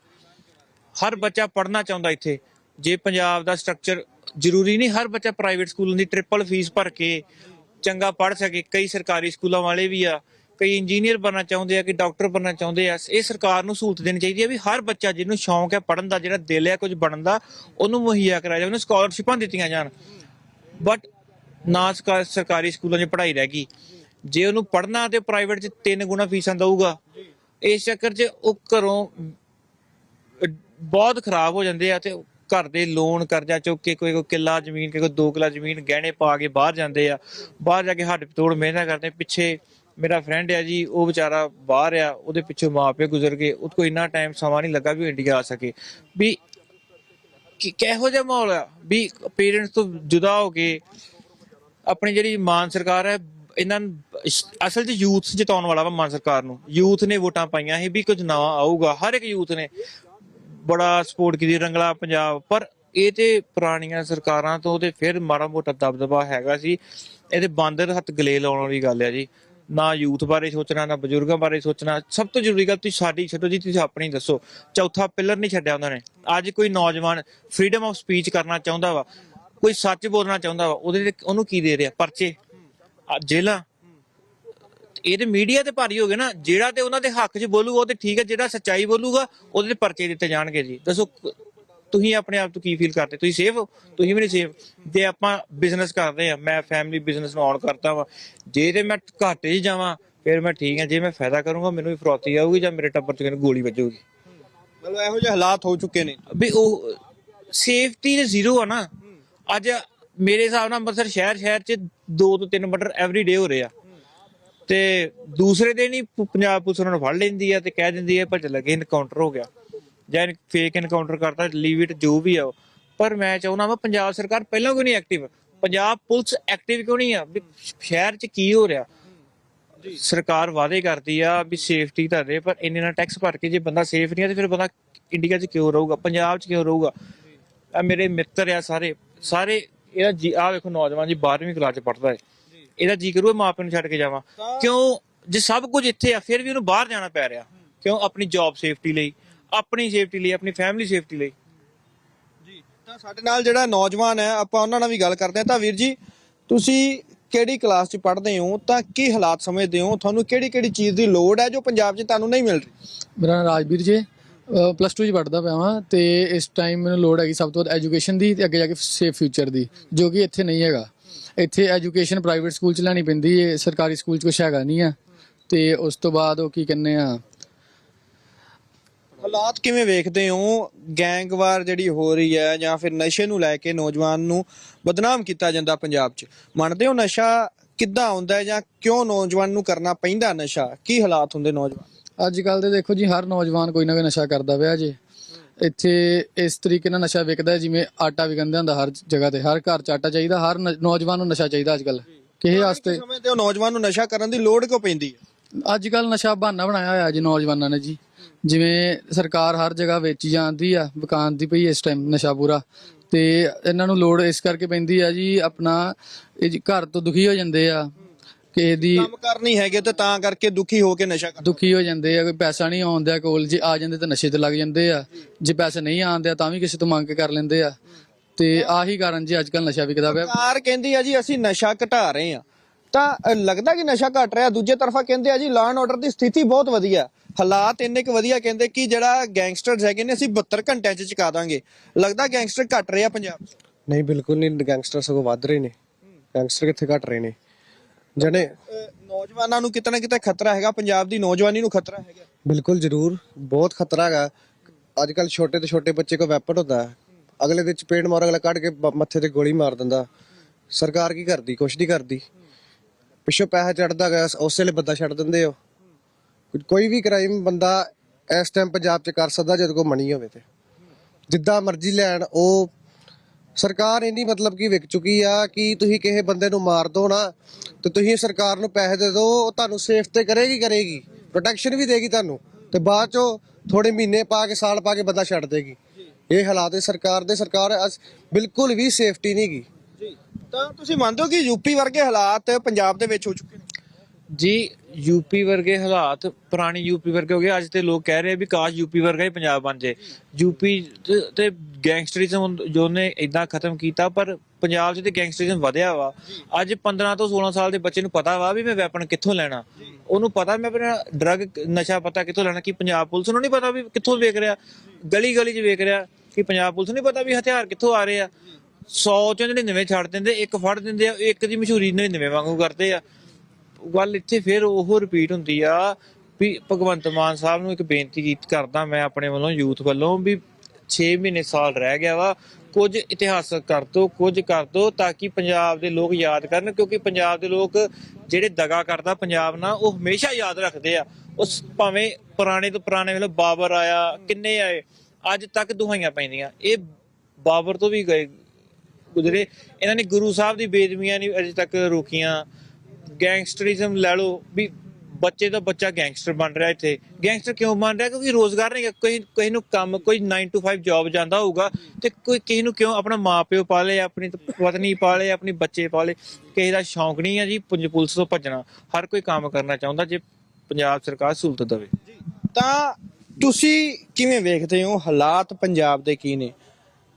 ਹਰ ਬੱਚਾ ਪੜ੍ਹਨਾ ਚਾਹੁੰਦਾ ਇੱਥੇ। ਜੇ ਪੰਜਾਬ ਦਾ ਸਟਰਕਚਰ ਜ਼ਰੂਰੀ ਨਹੀਂ, ਹਰ ਬੱਚਾ ਪ੍ਰਾਈਵੇਟ ਸਕੂਲਾਂ ਦੀ ਟ੍ਰਿਪਲ ਫੀਸ ਭਰ ਕੇ ਚੰਗਾ ਪੜ੍ਹ ਸਕੇ। ਕਈ ਸਰਕਾਰੀ ਸਕੂਲਾਂ ਵਾਲੇ ਵੀ ਆ, ਕਈ ਇੰਜੀਨੀਅਰ ਬਣਨਾ ਚਾਹੁੰਦੇ ਆ ਕਿ ਡਾਕਟਰ ਬਣਨਾ ਚਾਹੁੰਦੇ ਆ। ਇਹ ਸਰਕਾਰ ਨੂੰ ਸਹੂਲਤ ਦੇਣੀ ਚਾਹੀਦੀ ਹੈ ਵੀ ਹਰ ਬੱਚਾ ਜਿਹਨੂੰ ਸ਼ੌਂਕ ਹੈ ਪੜ੍ਹਨ ਦਾ, ਜਿਹੜਾ ਦਿਲ ਹੈ ਕੁਝ ਬਣਨ ਦਾ, ਉਹਨੂੰ ਮੁਹੱਈਆ ਕਰਾਇਆ ਜਾਵੇ, ਉਹਨੂੰ ਸਕਾਲਰਸ਼ਿਪਾਂ ਦਿੱਤੀਆਂ ਜਾਣ। ਬਟ ਨਾ ਸਰਕਾ- ਸਰਕਾਰੀ ਸਕੂਲਾਂ 'ਚ ਪੜ੍ਹਾਈ ਰਹਿ ਗਈ। ਜੇ ਉਹਨੂੰ ਪੜ੍ਹਨਾ ਤੇ ਪ੍ਰਾਈਵੇਟ 'ਚ ਤਿੰਨ ਗੁਣਾ ਫੀਸਾਂ ਦਊਗਾ ਇਸ ਚੱਕਰ 'ਚ ਉਹ ਘਰੋਂ ਅਹ, ਬਹੁਤ ਖਰਾਬ ਹੋ ਜਾਂਦੇ ਆ ਤੇ ਘਰ ਦੇ ਲੋਨ ਕਰਜ਼ਾ ਚੁੱਕ ਕੇ ਕੋਈ ਕੋਈ ਕਿੱਲਾ ਜ਼ਮੀਨ ਕੋਈ ਦੋ ਕਿੱਲਾ ਜ਼ਮੀਨ ਗਹਿਣੇ ਪਾ ਕੇ ਬਾਹਰ ਜਾਂਦੇ ਆ। ਬਾਹਰ ਜਾ ਕੇ ਹੱਡ ਤੋੜ ਮਿਹਨਤ ਕਰਦੇ। ਪਿੱਛੇ ਮੇਰਾ ਫਰੈਂਡ ਆ ਜੀ ਉਹ ਵਿਚਾਰਾ ਬਾਹਰ ਆ ਉਹਦੇ ਪਿੱਛੇ ਮਾਪੇ ਗੁਜ਼ਰ ਗਏ। ਉਹ ਕੋਈ ਇੰਨਾ ਟਾਈਮ ਸਮਾਂ ਨਹੀਂ ਲੱਗਾ ਵੀ ਉਹ ਇੰਡੀਆ ਆ ਸਕੇ। ਵੀ ਕਿ ਕਿਹੋ ਜਿਹਾ ਮਾਹੌਲ ਆ? ਵੀ ਪੇਰੈਂਟਸ ਤੋਂ ਜੁਦਾ ਹੋ ਕੇ ਆਪਣੀ ਜਿਹੜੀ ਮਾਨ ਸਰਕਾਰ ਹੈ, ਇਹਨਾਂ ਨੂੰ ਅਸਲ 'ਚ ਯੂਥ ਜਿਤਾਉਣ ਵਾਲਾ ਵਾ ਮਾਨ ਸਰਕਾਰ ਨੂੰ। ਯੂਥ ਨੇ ਵੋਟਾਂ ਪਾਈਆਂ ਸੀ ਵੀ ਕੁਝ ਨਵਾਂ ਆਊਗਾ। ਹਰ ਇੱਕ ਯੂਥ ਨੇ ਬੜਾ ਸਪੋਰਟ ਕੀਤੀ, ਰੰਗਲਾ ਪੰਜਾਬ। ਪਰ ਇਹ ਤੇ ਪੁਰਾਣੀਆਂ ਸਰਕਾਰਾਂ ਤੋਂ ਤੇ ਫਿਰ ਮਾੜਾ ਮੋਟਾ ਦਬਦਬਾ ਹੈਗਾ ਸੀ। ਇਹਦੇ ਬਾਂਦਰ ਹੱਥ ਗਲੇ ਲਾਉਣ ਵਾਲੀ ਗੱਲ ਆ ਜੀ। ਨਾ ਯੂਥ ਬਾਰੇ ਸੋਚਣਾ, ਨਾ ਬਜ਼ੁਰਗਾਂ ਬਾਰੇ ਸੋਚਣਾ। ਸਭ ਤੋਂ ਜ਼ਰੂਰੀ ਗੱਲ ਤੁਸੀਂ ਸਾਡੀ ਛੱਡੋ ਜੀ, ਤੁਸੀਂ ਆਪਣੀ ਦੱਸੋ। ਚੌਥਾ ਪਿਲਰ ਨਹੀਂ ਛੱਡਿਆ ਉਹਨਾਂ ਨੇ। ਅੱਜ ਕੋਈ ਨੌਜਵਾਨ ਫਰੀडम ਆਫ ਸਪੀਚ ਕਰਨਾ ਚਾਹੁੰਦਾ ਵਾ ਕੋਈ ਸੱਚ ਬੋਲਣਾ ਚਾਹੁੰਦਾ ਵਾ ਉਹਦੇ ਤੇ ਉਹਨੂੰ ਕੀ ਦੇ ਰਿਹਾ? ਪਰਚੇ? ਆ ਜੇਲਾਂ ਇਹ ਤੇ ਮੀਡੀਆ ਤੇ ਭਾਰੀ ਹੋ ਗਏ ਨਾ ਜਿਹੜਾ ਤੇ ਉਹਨਾਂ ਦੇ ਹੱਕ 'ਚ ਬੋਲੂਗਾ ਉਹ ਤੇ ਠੀਕ ਹੈ ਜਿਹੜਾ ਸੱਚਾਈ ਬੋਲੂਗਾ ਉਹਦੇ ਤੇ ਪਰਚੇ ਦਿੱਤੇ ਜਾਣਗੇ ਜੀ। ਦੱਸੋ ਤੁਸੀਂ ਆਪਣੇ ਆਪ ਤੋਂ ਕੀ ਫੀਲ ਕਰਦੇ? ਤੁਸੀਂ ਸੇਫ ਹੋ? ਤੁਸੀਂ ਵੀ ਨਹੀਂ ਸੇਫ ਜੇ ਆਪਾਂ ਬਿਜ਼ਨਸ ਕਰਦੇ ਆ ਮੈਂ ਫੈਮਿਲੀ ਬਿਜ਼ਨਸ ਨੂੰ ਆਨ ਕਰਤਾ ਵਾ ਜੇ ਤੇ ਮੈਂ ਘਾਟੇ 'ਚ ਜਾਵਾਂ ਫਿਰ ਮੈਂ ਠੀਕ ਹਾਂ। ਜੇ ਮੈਂ ਫਾਇਦਾ ਕਰੂੰਗਾ ਮੈਨੂੰ ਵੀ ਫਰੋਤੀ ਆਊਗੀ ਜਾਂ ਮੇਰੇ ਟੱਬਰ 'ਚ ਕਿਸੇ ਨੂੰ ਗੋਲੀ ਵੱਜੂਗੀ? ਮਤਲਬ ਇਹੋ ਜਿਹੇ ਹਾਲਾਤ ਹੋ ਚੁੱਕੇ ਨੇ। ਵੀ ਉਹ ਸੇਫਟੀ ਤੇ ਜ਼ੀਰੋ ਆ ਨਾ। ਅੱਜ ਮੇਰੇ ਹਿਸਾਬ ਨਾਲ ਅੰਮ੍ਰਿਤਸਰ ਸ਼ਹਿਰ ਸ਼ਹਿਰ ਚ 2 ਤੋਂ 3 ਮਰਡਰ ਐਵਰੀ ਡੇ ਹੋ ਰਹੇ ਆ। ਤੇ ਦੂਸਰੇ ਦਿਨ ਹੀ ਪੰਜਾਬ ਪੁਲਿਸ ਉਹਨਾਂ ਨੂੰ ਫੜ ਲੈਂਦੀ ਆ ਤੇ ਕਹਿ ਦਿੰਦੀ ਆ ਭੱਜ ਲੱਗੇ ਇਨਕਾਊਂਟਰ ਹੋ ਗਿਆ। ਜਾਂ ਫੇਕ ਇਨਕਾਊਂਟਰ ਕਰਤਾ ਲੀਵ ਇਟ ਜੋ ਵੀ ਆ। ਪਰ ਮੈਂ ਚਾਹੁੰਦਾ ਵਾ ਪੰਜਾਬ ਸਰਕਾਰ ਪਹਿਲਾਂ ਕਿਉਂ ਨਹੀਂ ਐਕਟਿਵ ਪੰਜਾਬ ਪੁਲਿਸ ਐਕਟਿਵ ਕਿਉਂ ਨਹੀਂ ਆ? ਵੀ ਸ਼ਹਿਰ ਚ ਕੀ ਹੋ ਰਿਹਾ? ਸਰਕਾਰ ਵਾਅਦੇ ਕਰਦੀ ਆ ਵੀ ਸੇਫਟੀ ਤਾਂ ਦੇ ਪਰ ਇੰਨੇ ਨਾਲ ਟੈਕਸ ਭਰ ਕੇ ਜੇ ਬੰਦਾ ਸੇਫ ਨਹੀਂ ਆ ਤੇ ਫਿਰ ਬੰਦਾ ਇੰਡੀਆ 'ਚ ਕਿਉਂ ਰਹੂਗਾ? ਪੰਜਾਬ 'ਚ ਕਿਉਂ ਰਹੂਗਾ? ਆ ਮੇਰੇ ਮਿੱਤਰ ਆ ਸਾਰੇ ਸਾਰੇ ਇਹਦਾ ਜੀ ਆ ਵੇਖੋ ਨੌਜਵਾਨ ਜੀ 12ਵੀਂ ਕਲਾਸ 'ਚ ਪੜਦਾ ਹੈ। ਇਹਦਾ ਜੀ ਕਰੂ ਮਾਪੇ ਨੂੰ ਛੱਡ ਕੇ ਜਾਵਾਂ। ਕਿਉਂ? ਜੇ ਸਭ ਕੁਝ ਇੱਥੇ ਆ ਫਿਰ ਵੀ ਉਹਨੂੰ ਬਾਹਰ ਜਾਣਾ ਪੈ ਰਿਹਾ। ਕਿਉਂ? ਆਪਣੀ ਜੌਬ ਸੇਫਟੀ ਲਈ ਆਪਣੀ ਸੇਫਟੀ ਲਈ ਆਪਣੀ ਫੈਮਿਲੀ ਸੇਫਟੀ ਲਈ। ਤਾਂ ਸਾਡੇ ਨਾਲ ਜਿਹੜਾ ਨੌਜਵਾਨ ਹੈ ਆਪਾਂ ਉਹਨਾਂ ਨਾਲ ਵੀ ਗੱਲ ਕਰਦੇ ਹਾਂ। ਤਾਂ ਵੀਰ ਜੀ ਤੁਸੀਂ ਕਿਹੜੀ ਕਲਾਸ 'ਚ ਪੜ੍ਹਦੇ ਹੋ? ਤਾਂ ਕੀ ਹਾਲਾਤ ਸਮਝਦੇ ਹੋ? ਤੁਹਾਨੂੰ ਕਿਹੜੀ ਕਿਹੜੀ ਚੀਜ਼ ਦੀ ਲੋੜ ਹੈ ਜੋ ਪੰਜਾਬ 'ਚ ਤੁਹਾਨੂੰ ਨਹੀਂ ਮਿਲ ਰਹੀ? ਮੇਰਾ ਨਾਮ ਰਾਜਵੀਰ ਜੀ। ਪਲੱਸ 2 ਚ ਪੜ੍ਹਦਾ ਪਿਆ ਵਾਂ ਤੇ ਇਸ ਟਾਈਮ ਮੈਨੂੰ ਲੋੜ ਹੈਗੀ ਸਭ ਤੋਂ ਵੱਧ ਐਜੂਕੇਸ਼ਨ ਦੀ ਤੇ ਅੱਗੇ ਜਾ ਕੇ ਸੇਫ ਫਿਊਚਰ ਦੀ, ਜੋ ਕਿ ਇੱਥੇ ਨਹੀਂ ਹੈਗਾ। ਇੱਥੇ ਐਜੂਕੇਸ਼ਨ ਪ੍ਰਾਈਵੇਟ ਸਕੂਲ ਚ ਲੈਣੀ ਪੈਂਦੀ ਹੈ ਸਰਕਾਰੀ ਸਕੂਲ ਚ ਕੁਛ ਹੈਗਾ ਨਹੀਂ ਆ। ਤੇ ਉਸ ਤੋਂ ਬਾਅਦ ਉਹ ਕੀ ਕਹਿੰਦੇ ਆ, ਹਾਲਾਤ ਕਿਵੇਂ ਵੇਖਦੇ ਹੋ? ਗੈਂਗਵਾਰ ਜਿਹੜੀ ਹੋ ਰਹੀ ਹੈ ਜਾਂ ਫਿਰ ਨਸ਼ੇ ਨੂੰ ਲੈ ਕੇ ਨੌਜਵਾਨ ਨੂੰ ਬਦਨਾਮ ਕੀਤਾ ਜਾਂਦਾ ਪੰਜਾਬ 'ਚ? ਮੰਨਦੇ ਹੋ ਨਸ਼ਾ ਕਿੱਦਾਂ ਆਉਂਦਾ ਹੈ ਜਾਂ ਕਿਉਂ ਨੌਜਵਾਨ ਨੂੰ ਕਰਨਾ ਪੈਂਦਾ ਨਸ਼ਾ? ਕੀ ਹਾਲਾਤ ਹੁੰਦੇ ਨੌਜਵਾਨ? ਅੱਜ ਕੱਲ ਦੇ ਦੇਖੋ ਜੀ ਹਰ ਨੌਜਵਾਨ ਕੋਈ ਨਾ ਕੋਈ ਨਸ਼ਾ ਕਰਦਾ ਪਿਆ ਜੇ। ਇੱਥੇ ਇਸ ਤਰੀਕੇ ਨਾਲ ਨਸ਼ਾ ਵਿਕਦਾ ਜਿਵੇਂ ਆਟਾ ਵਿਕਦਾ ਹੁੰਦਾ ਹਰ ਜਗ੍ਹਾ ਤੇ। ਹਰ ਘਰ ਚ ਆਟਾ ਚਾਹੀਦਾ ਹਰ ਨ- ਨੌਜਵਾਨ ਨੂੰ ਨਸ਼ਾ ਚਾਹੀਦਾ ਅੱਜ ਕੱਲ ਕਿਸੇ ਵਾਸਤੇ ਸਮਝਦੇ ਹੋ ਨੌਜਵਾਨ ਨੂੰ ਨਸ਼ਾ ਕਰਨ ਦੀ ਲੋੜ ਕਿਉਂ ਪੈਂਦੀ ਹੈ? ਅੱਜ ਕੱਲ ਨਸ਼ਾ ਬਹਾਨਾ ਬਣਾਇਆ ਹੋਇਆ ਜੀ ਨੌਜਵਾਨਾਂ ਨੇ ਜੀ। ਜਿਵੇਂ ਸਰਕਾਰ ਹਰ ਜਗ੍ਹਾ ਵੇਚੀ ਜਾਂਦੀ ਆ ਵਿਕਾਣ ਦੀ ਪਈ ਇਸ ਟਾਈਮ ਨਸ਼ਾ ਪੂਰਾ। ਤੇ ਇਹਨਾਂ ਨੂੰ ਲੋੜ ਇਸ ਕਰਕੇ ਪੈਂਦੀ ਆ ਜੀ ਆਪਣਾ ਇਹ ਜੀ ਘਰ ਤੋਂ ਦੁਖੀ ਹੋ ਜਾਂਦੇ ਆ। ਕਿਸੇ ਦੀ ਕੰਮ ਕਰਨੀ ਹੈਗੇ ਤੇ ਤਾਂ ਕਰਕੇ ਦੁਖੀ ਹੋ ਕੇ ਨਸ਼ਾ ਕਰ ਦੁਖੀ ਹੋ ਜਾਂਦੇ ਆ ਕੋਈ ਪੈਸਾ ਨਹੀਂ ਆਉਂਦਾ ਕੋਲ ਜੇ ਆ ਜਾਂਦੇ ਤਾਂ ਨਸ਼ੇ ਤੇ ਲੱਗ ਜਾਂਦੇ ਆ। ਜੇ ਪੈਸੇ ਨਹੀਂ ਆਉਂਦੇ ਤਾਂ ਵੀ ਕਿਸੇ ਤੋਂ ਮੰਗ ਕੇ ਕਰ ਲੈਂਦੇ ਆ। ਤੇ ਆਹੀ ਕਾਰਨ ਜੀ ਅੱਜ ਕੱਲ ਨਸ਼ਾ ਵਿਕਦਾ ਪਿਆ। ਸਰਕਾਰ ਕਹਿੰਦੀ ਆ ਜੀ ਅਸੀਂ ਨਸ਼ਾ ਘਟਾ ਰਹੇ ਆ। ਤਾਂ ਅ, ਲੱਗਦਾ ਕਿ ਨਸ਼ਾ ਘਟ ਰਿਹਾ? ਦੂਜੇ ਤਰਫਾ ਕਹਿੰਦੇ ਆ ਜੀ ਲਾਅ ਐਂਡ ਆਰਡਰ ਦੀ ਸਥਿਤੀ ਬਹੁਤ ਵਧੀਆ। ਹਾਲਾਤ ਇੰਨੇ ਕੁ ਵਧੀਆ ਕਹਿੰਦੇ ਕਿ ਜਿਹੜਾ ਗੈਂਗਸਟਰਸ ਹੈਗੇ ਨੇ ਅਸੀਂ 72 ਘੰਟਿਆਂ 'ਚ ਚੁਕਾ ਦਾਂਗੇ। ਲੱਗਦਾ ਗੈਂਗਸਟਰ ਘਟ ਰਹੇ ਆ ਪੰਜਾਬ 'ਚ? ਨਹੀਂ ਬਿਲਕੁਲ ਨਹੀਂ। ਗੈਂਗਸਟਰ ਸਗੋਂ ਵੱਧ ਰਹੇ ਨੇ। ਗੈਂਗਸਟਰ ਕਿੱਥੇ ਘਟ ਰਹੇ ਨੇ? ਜਣੇ। ਨੌਜਵਾਨਾਂ ਨੂੰ ਕਿਤੇ ਨਾ ਕਿਤੇ ਖਤਰਾ ਹੈਗਾ ਪੰਜਾਬ ਦੀ ਨੌਜਵਾਨੀ ਨੂੰ ਖਤਰਾ ਹੈਗਾ। ਬਿਲਕੁਲ ਜ਼ਰੂਰ ਬਹੁਤ ਖਤਰਾ ਹੈਗਾ। ਅੱਜ ਕੱਲ ਛੋਟੇ ਤੋਂ ਛੋਟੇ ਬੱਚੇ ਕੋ ਵੈਪਨ ਹੁੰਦਾ। ਹੈ ਅਗਲੇ ਦੇ ਚਪੇੜ ਮਾਰ ਅਗਲਾ ਕੱਢ ਕੇ ਬ- ਮੱਥੇ ਤੇ ਗੋਲੀ ਮਾਰ ਦਿੰਦਾ। ਸਰਕਾਰ ਕੀ ਕਰਦੀ? ਕੁਛ ਨਹੀਂ ਕਰਦੀ। ਪਿੱਛੋਂ ਪੈਸਾ ਚੜਦਾ ਗਿਆ ਉਸੇ ਲਈ ਬੰਦਾ ਛੱਡ ਦਿੰਦੇ ਹੋ ਕੋਈ ਵੀ ਕ੍ਰਾਈਮ ਬੰਦਾ ਇਸ ਟਾਈਮ ਪੰਜਾਬ 'ਚ ਕਰ ਸਕਦਾ ਜਦੋਂ ਕੋ ਮਣੀ ਹੋਵੇ ਤੇ। ਜਿੱਦਾਂ ਮਰਜ਼ੀ ਲੈਣ ਉਹ ਸਰਕਾਰ ਇੰਨੀ ਮਤਲਬ ਕਿ ਵਿਕ ਚੁੱਕੀ ਆ ਕਿ ਤੁਸੀਂ ਕਿਸੇ ਬੰਦੇ ਨੂੰ ਮਾਰ ਦੋ ਨਾ, ਤੇ ਤੁਸੀਂ ਸਰਕਾਰ ਨੂੰ ਪੈਸੇ ਦੇ ਦਿਓ ਉਹ ਤੁਹਾਨੂੰ ਸੇਫ ਤੇ ਕਰੇਗੀ ਕਰੇਗੀ। ਪ੍ਰੋਟੈਕਸ਼ਨ ਵੀ ਦੇਗੀ ਤੁਹਾਨੂੰ, ਤੇ ਬਾਅਦ ਚੋਂ ਥੋੜੇ ਮਹੀਨੇ ਪਾ ਕੇ, ਸਾਲ ਪਾ ਕੇ ਬੰਦਾ ਛੱਡ ਦੇਗੀ। ਇਹ ਹਾਲਾਤ ਹੈ ਸਰਕਾਰ ਦੇ, ਸਰਕਾਰ ਬਿਲਕੁਲ ਵੀ ਸੇਫਟੀ ਨਹੀਂ ਗੀ ਜੀ, ਤਾਂ ਤੁਸੀਂ ਮੰਨਦੇ ਹੋ ਕਿ ਯੂਪੀ ਵਰਗੇ ਹਾਲਾਤ ਪੰਜਾਬ ਦੇ ਵਿੱਚ ਹੋ ਚੁੱਕੇ ਨੇ? ਜੀ ਯੂਪੀ ਵਰਗੇ ਹਾਲਾਤ, ਪੁਰਾਣੀ ਯੂਪੀ ਵਰਗੇ ਹੋ ਗਏ, ਅੱਜ ਤੇ ਲੋਕ ਕਹਿ ਰਹੇ ਆ ਵੀ ਕਾਸ਼ ਯੂਪੀ ਵਰਗਾ ਹੀ ਪੰਜਾਬ ਬਣ ਜੇ ਯੂਪੀ ਤੇ- ਗੈਂਗਸਟਰਿਜ਼ਮ ਜੋ ਨੇ ਇਦਾਂ ਖਤਮ ਕੀਤਾ, ਪਰ ਪੰਜਾਬ 'ਚ ਤੇ ਗੈਂਗਸਟਰਿਜ਼ਮ ਵਧਿਆ ਵਾ। ਅੱਜ 15 ਤੋਂ 16 ਸਾਲ ਦੇ ਬੱਚੇ ਨੂੰ ਪਤਾ ਵਾ ਵੀ ਮੈਂ ਵੈਪਨ ਕਿੱਥੋਂ ਲੈਣਾ। ਉਹਨੂੰ ਪਤਾ ਮੈਂ ਆਪਣਾ ਡਰਗ ਨਸ਼ਾ ਪਤਾ ਕਿੱਥੋਂ ਲੈਣਾ, ਕਿ ਪੰਜਾਬ ਪੁਲਿਸ ਨੂੰ ਨਹੀਂ ਪਤਾ ਵੀ ਕਿੱਥੋਂ ਵੇਖ ਰਿਹਾ। ਗਲੀ ਗਲੀ 'ਚ ਵੇਖ ਰਿਹਾ ਕਿ ਪੰਜਾਬ ਪੁਲਿਸ ਨੂੰ ਨਹੀਂ ਪਤਾ ਵੀ ਹਥਿਆਰ ਕਿੱਥੋਂ ਆ ਰਹੇ ਆ। 100 ਚੋਂ 99 ਛੱਡ ਦਿੰਦੇ, ਇੱਕ ਫੜ ਦਿੰਦੇ ਆ, ਇੱਕ ਦੀ ਮਸ਼ਹੂਰੀ 99 ਵਾਂਗੂ ਕਰਦੇ ਆ। ਗੱਲ ਇੱਥੇ ਫਿਰ ਉਹ ਰਿਪੀਟ ਹੁੰਦੀ ਆ ਵੀ ਭਗਵੰਤ ਮਾਨ ਸਾਹਿਬ ਨੂੰ ਇੱਕ ਬੇਨਤੀ ਕਰਦਾ ਮੈਂ ਆਪਣੇ ਵੱਲੋਂ ਯੂਥ ਵੱਲੋਂ ਵੀ 6 ਮਹੀਨੇ ਸਾਲ ਰਹਿ ਗਿਆ ਵਾ, ਕੁਝ ਇਤਿਹਾਸਕ ਕਰ ਦੋ, ਕੁਝ ਕਰ ਦੋ ਤਾਂ ਕਿ ਪੰਜਾਬ ਦੇ ਲੋਕ ਯਾਦ ਕਰਨ ਕਿਉਂਕਿ ਪੰਜਾਬ ਦੇ ਲੋਕ ਜਿਹੜੇ ਦਗਾ ਕਰਦਾ ਪੰਜਾਬ ਨਾਲ, ਉਹ ਹਮੇਸ਼ਾ ਯਾਦ ਰੱਖਦੇ ਆ। ਉਸ ਭਾਵੇਂ ਪੁਰਾਣੇ ਤੋਂ ਪੁਰਾਣੇ ਵੇਲੇ ਬਾਬਰ ਆਇਆ, ਕਿੰਨੇ ਆਏ, ਅੱਜ ਤੱਕ ਦੁਹਾਈਆਂ ਪੈਂਦੀਆਂ। ਇਹ ਬਾਬਰ ਤੋਂ ਵੀ ਗਏ ਗੁਜ਼ਰੇ। ਇਹਨਾਂ ਨੇ ਗੁਰੂ ਸਾਹਿਬ ਦੀ ਬੇਦਮੀਆਂ ਨਹੀਂ ਅਜੇ ਤੱਕ ਰੋਕੀਆਂ। ਗੈਂਗਸਟਰਿਜ਼ਮ ਲੈ ਲਓ ਵੀ ਬੱਚੇ ਦਾ ਬੱਚਾ ਗੈਂਗਸਟਰ ਬਣ ਰਿਹਾ ਇੱਥੇ। ਗੈਂਗਸਟਰ ਕਿਉਂ ਬਣ ਰਿਹਾ? ਕਿਉਂਕਿ ਰੋਜ਼ਗਾਰ ਨਹੀਂ ਕੋਈ ਕਿਸੇ ਨੂੰ ਕੰਮ, ਕੋਈ 9 to 5 ਜੌਬ ਜਾਂਦਾ ਹੋਊਗਾ ਤੇ ਕੋਈ ਕਿਸੇ ਨੂੰ ਕਿਉਂ ਆਪਣਾ ਮਾਪਿਓ ਪਾਲੇ ਆਪਣੀ ਪਤਨੀ ਪਾਲੇ ਆਪਣੀ ਬੱਚੇ ਪਾਲੇ ਕਿਸੇ ਦਾ ਸ਼ੌਂਕ ਨਹੀਂ ਹੈ ਜੀ ਪੁਲਿਸ ਤੋਂ ਭੱਜਣਾ। ਹਰ ਕੋਈ ਕੰਮ ਕਰਨਾ ਚਾਹੁੰਦਾ ਜੇ ਪੰਜਾਬ ਸਰਕਾਰ ਸਹੂਲਤ ਦੇਵੇ। ਤਾਂ ਤੁਸੀਂ ਕਿਵੇਂ ਵੇਖਦੇ ਹੋ ਹਾਲਾਤ ਪੰਜਾਬ ਦੇ ਕੀ ਨੇ?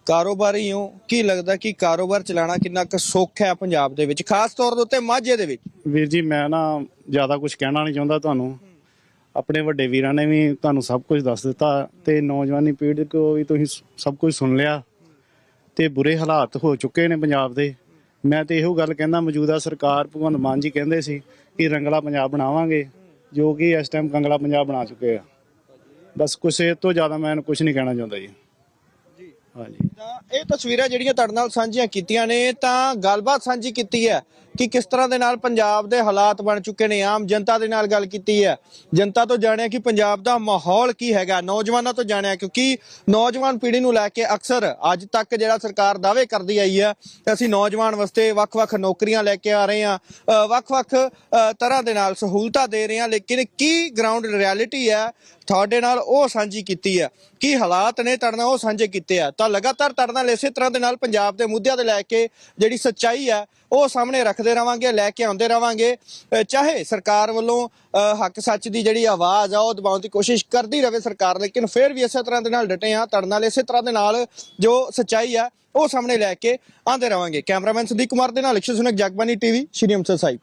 ਕਾਰੋਬਾਰੀ ਹੋ ਕੀ ਲੱਗਦਾ ਕਿ ਕਾਰੋਬਾਰ ਚਲਾਉਣਾ ਕਿੰਨਾ ਕੁ ਸੌਖਾ ਹੈ ਪੰਜਾਬ ਦੇ ਵਿੱਚ ਖਾਸ ਤੌਰ ਦੇ ਉੱਤੇ ਮਾਝੇ ਦੇ ਵਿੱਚ? ਵੀਰ ਜੀ ਮੈਂ ਨਾ ਜ਼ਿਆਦਾ ਕੁਝ ਕਹਿਣਾ ਨਹੀਂ ਚਾਹੁੰਦਾ ਤੁਹਾਨੂੰ। ਆਪਣੇ ਵੱਡੇ ਵੀਰਾਂ ਨੇ ਵੀ ਤੁਹਾਨੂੰ ਸਭ ਕੁਝ ਦੱਸ ਦਿੱਤਾ ਤੇ ਨੌਜਵਾਨੀ ਪੀੜ੍ਹੀ ਕੋ ਵੀ ਤੁਸੀਂ ਸਭ ਕੁਝ ਸੁਣ ਲਿਆ ਤੇ ਬੁਰੇ ਹਾਲਾਤ ਹੋ ਚੁੱਕੇ ਨੇ ਪੰਜਾਬ ਦੇ। ਮੈਂ ਤੇ ਇਹੋ ਗੱਲ ਕਹਿੰਦਾ ਮੌਜੂਦਾ ਸਰਕਾਰ ਭਗਵੰਤ ਮਾਨ ਜੀ ਕਹਿੰਦੇ ਸੀ ਕਿ ਰੰਗਲਾ ਪੰਜਾਬ ਬਣਾਵਾਂਗੇ ਜੋ ਕਿ ਇਸ ਟਾਈਮ ਕੰਗਲਾ ਪੰਜਾਬ ਬਣਾ ਚੁੱਕੇ ਆ। ਬਸ ਕੁਛ ਇਹ ਤੋਂ ਜ਼ਿਆਦਾ ਮੈਂ ਕੁਝ ਨਹੀਂ ਕਹਿਣਾ ਚਾਹੁੰਦਾ ਜੀ। ਹਾਂਜੀ। ਇਹ ਤਸਵੀਰਾਂ ਜਿਹੜੀਆਂ ਤੁਹਾਡੇ ਨਾਲ ਸਾਂਝੀਆਂ ਕੀਤੀਆਂ ਨੇ, ਤਾਂ ਗੱਲਬਾਤ ਸਾਂਝੀ ਕੀਤੀ ਹੈ ਕਿ ਕਿਸ ਤਰ੍ਹਾਂ ਦੇ ਨਾਲ ਪੰਜਾਬ ਦੇ ਹਾਲਾਤ ਬਣ ਚੁੱਕੇ ਨੇ। ਆਮ ਜਨਤਾ ਦੇ ਨਾਲ ਗੱਲ ਕੀਤੀ ਹੈ। ਜਨਤਾ ਤੋਂ ਜਾਣਿਆ ਕਿ ਪੰਜਾਬ ਦਾ ਮਾਹੌਲ ਕੀ ਹੈਗਾ, ਨੌਜਵਾਨਾਂ ਤੋਂ ਜਾਣਿਆ, ਕਿਉਂਕਿ ਨੌਜਵਾਨ ਪੀੜ੍ਹੀ ਨੂੰ ਲੈ ਕੇ ਅਕਸਰ ਅੱਜ ਤੱਕ ਜਿਹੜਾ ਸਰਕਾਰ ਦਾਅਵੇ ਕਰਦੀ ਆਈ ਹੈ ਕਿ ਅਸੀਂ ਨੌਜਵਾਨ ਵਾਸਤੇ ਵੱਖ-ਵੱਖ ਨੌਕਰੀਆਂ ਲੈ ਕੇ ਆ ਰਹੇ ਹਾਂ ਵੱਖ-ਵੱਖ ਤਰ੍ਹਾਂ ਦੇ ਨਾਲ ਸਹੂਲਤਾਂ ਦੇ ਰਹੇ ਹਾਂ, ਲੇਕਿਨ ਕੀ ਗਰਾਊਂਡ ਰਿਐਲਿਟੀ ਹੈ ਤੁਹਾਡੇ ਨਾਲ ਉਹ ਸਾਂਝੀ ਕੀਤੀ ਹੈ। ਕੀ ਹਾਲਾਤ ਨੇ ਤੁਹਾਡੇ ਨਾਲ ਉਹ ਸਾਂਝੇ ਕੀਤੇ ਆ? ਤਾਂ ਲਗਾਤਾਰ ਤੁਹਾਡੇ ਨਾਲ ਇਸੇ ਤਰ੍ਹਾਂ ਦੇ ਨਾਲ ਪੰਜਾਬ ਦੇ ਮੁੱਦਿਆਂ ਦੇ ਲੈ ਕੇ ਜਿਹੜੀ ਸੱਚਾਈ ਹੈ, ਉਹ ਸਾਹਮਣੇ ਰੱਖਦੇ ਰਵਾਂਗੇ, ਲੈ ਕੇ ਆਉਂਦੇ ਰਵਾਂਗੇ। ਚਾਹੇ ਸਰਕਾਰ ਵੱਲੋਂ ਹੱਕ ਸੱਚ ਦੀ ਜਿਹੜੀ ਆਵਾਜ਼ ਆ, ਉਹ ਦਬਾਉਣ ਦੀ ਕੋਸ਼ਿਸ਼ ਕਰਦੀ ਰਵੇ ਸਰਕਾਰ, ਲੇਕਿਨ ਫਿਰ ਵੀ ਇਸੇ ਤਰ੍ਹਾਂ ਦੇ ਨਾਲ ਡਟੇ ਆ ਤੁਹਾਡੇ ਨਾਲ ਇਸੇ ਤਰ੍ਹਾਂ ਦੇ ਨਾਲ ਜੋ ਸੱਚਾਈ ਆ ਉਹ ਸਾਹਮਣੇ ਲੈ ਕੇ ਆਉਂਦੇ ਰਵਾਂਗੇ। ਕੈਮਰਾਮੈਨ ਸੰਦੀਪ ਕੁਮਾਰ ਦੇ ਨਾਲ ਅਕਸ਼ਰ ਸੁਨਕ ਜਗਬਾਨੀ ਟੀਵੀ, ਸ਼੍ਰੀ ਅੰਮ੍ਰਿਤਸਰ ਸਾਹਿਬ।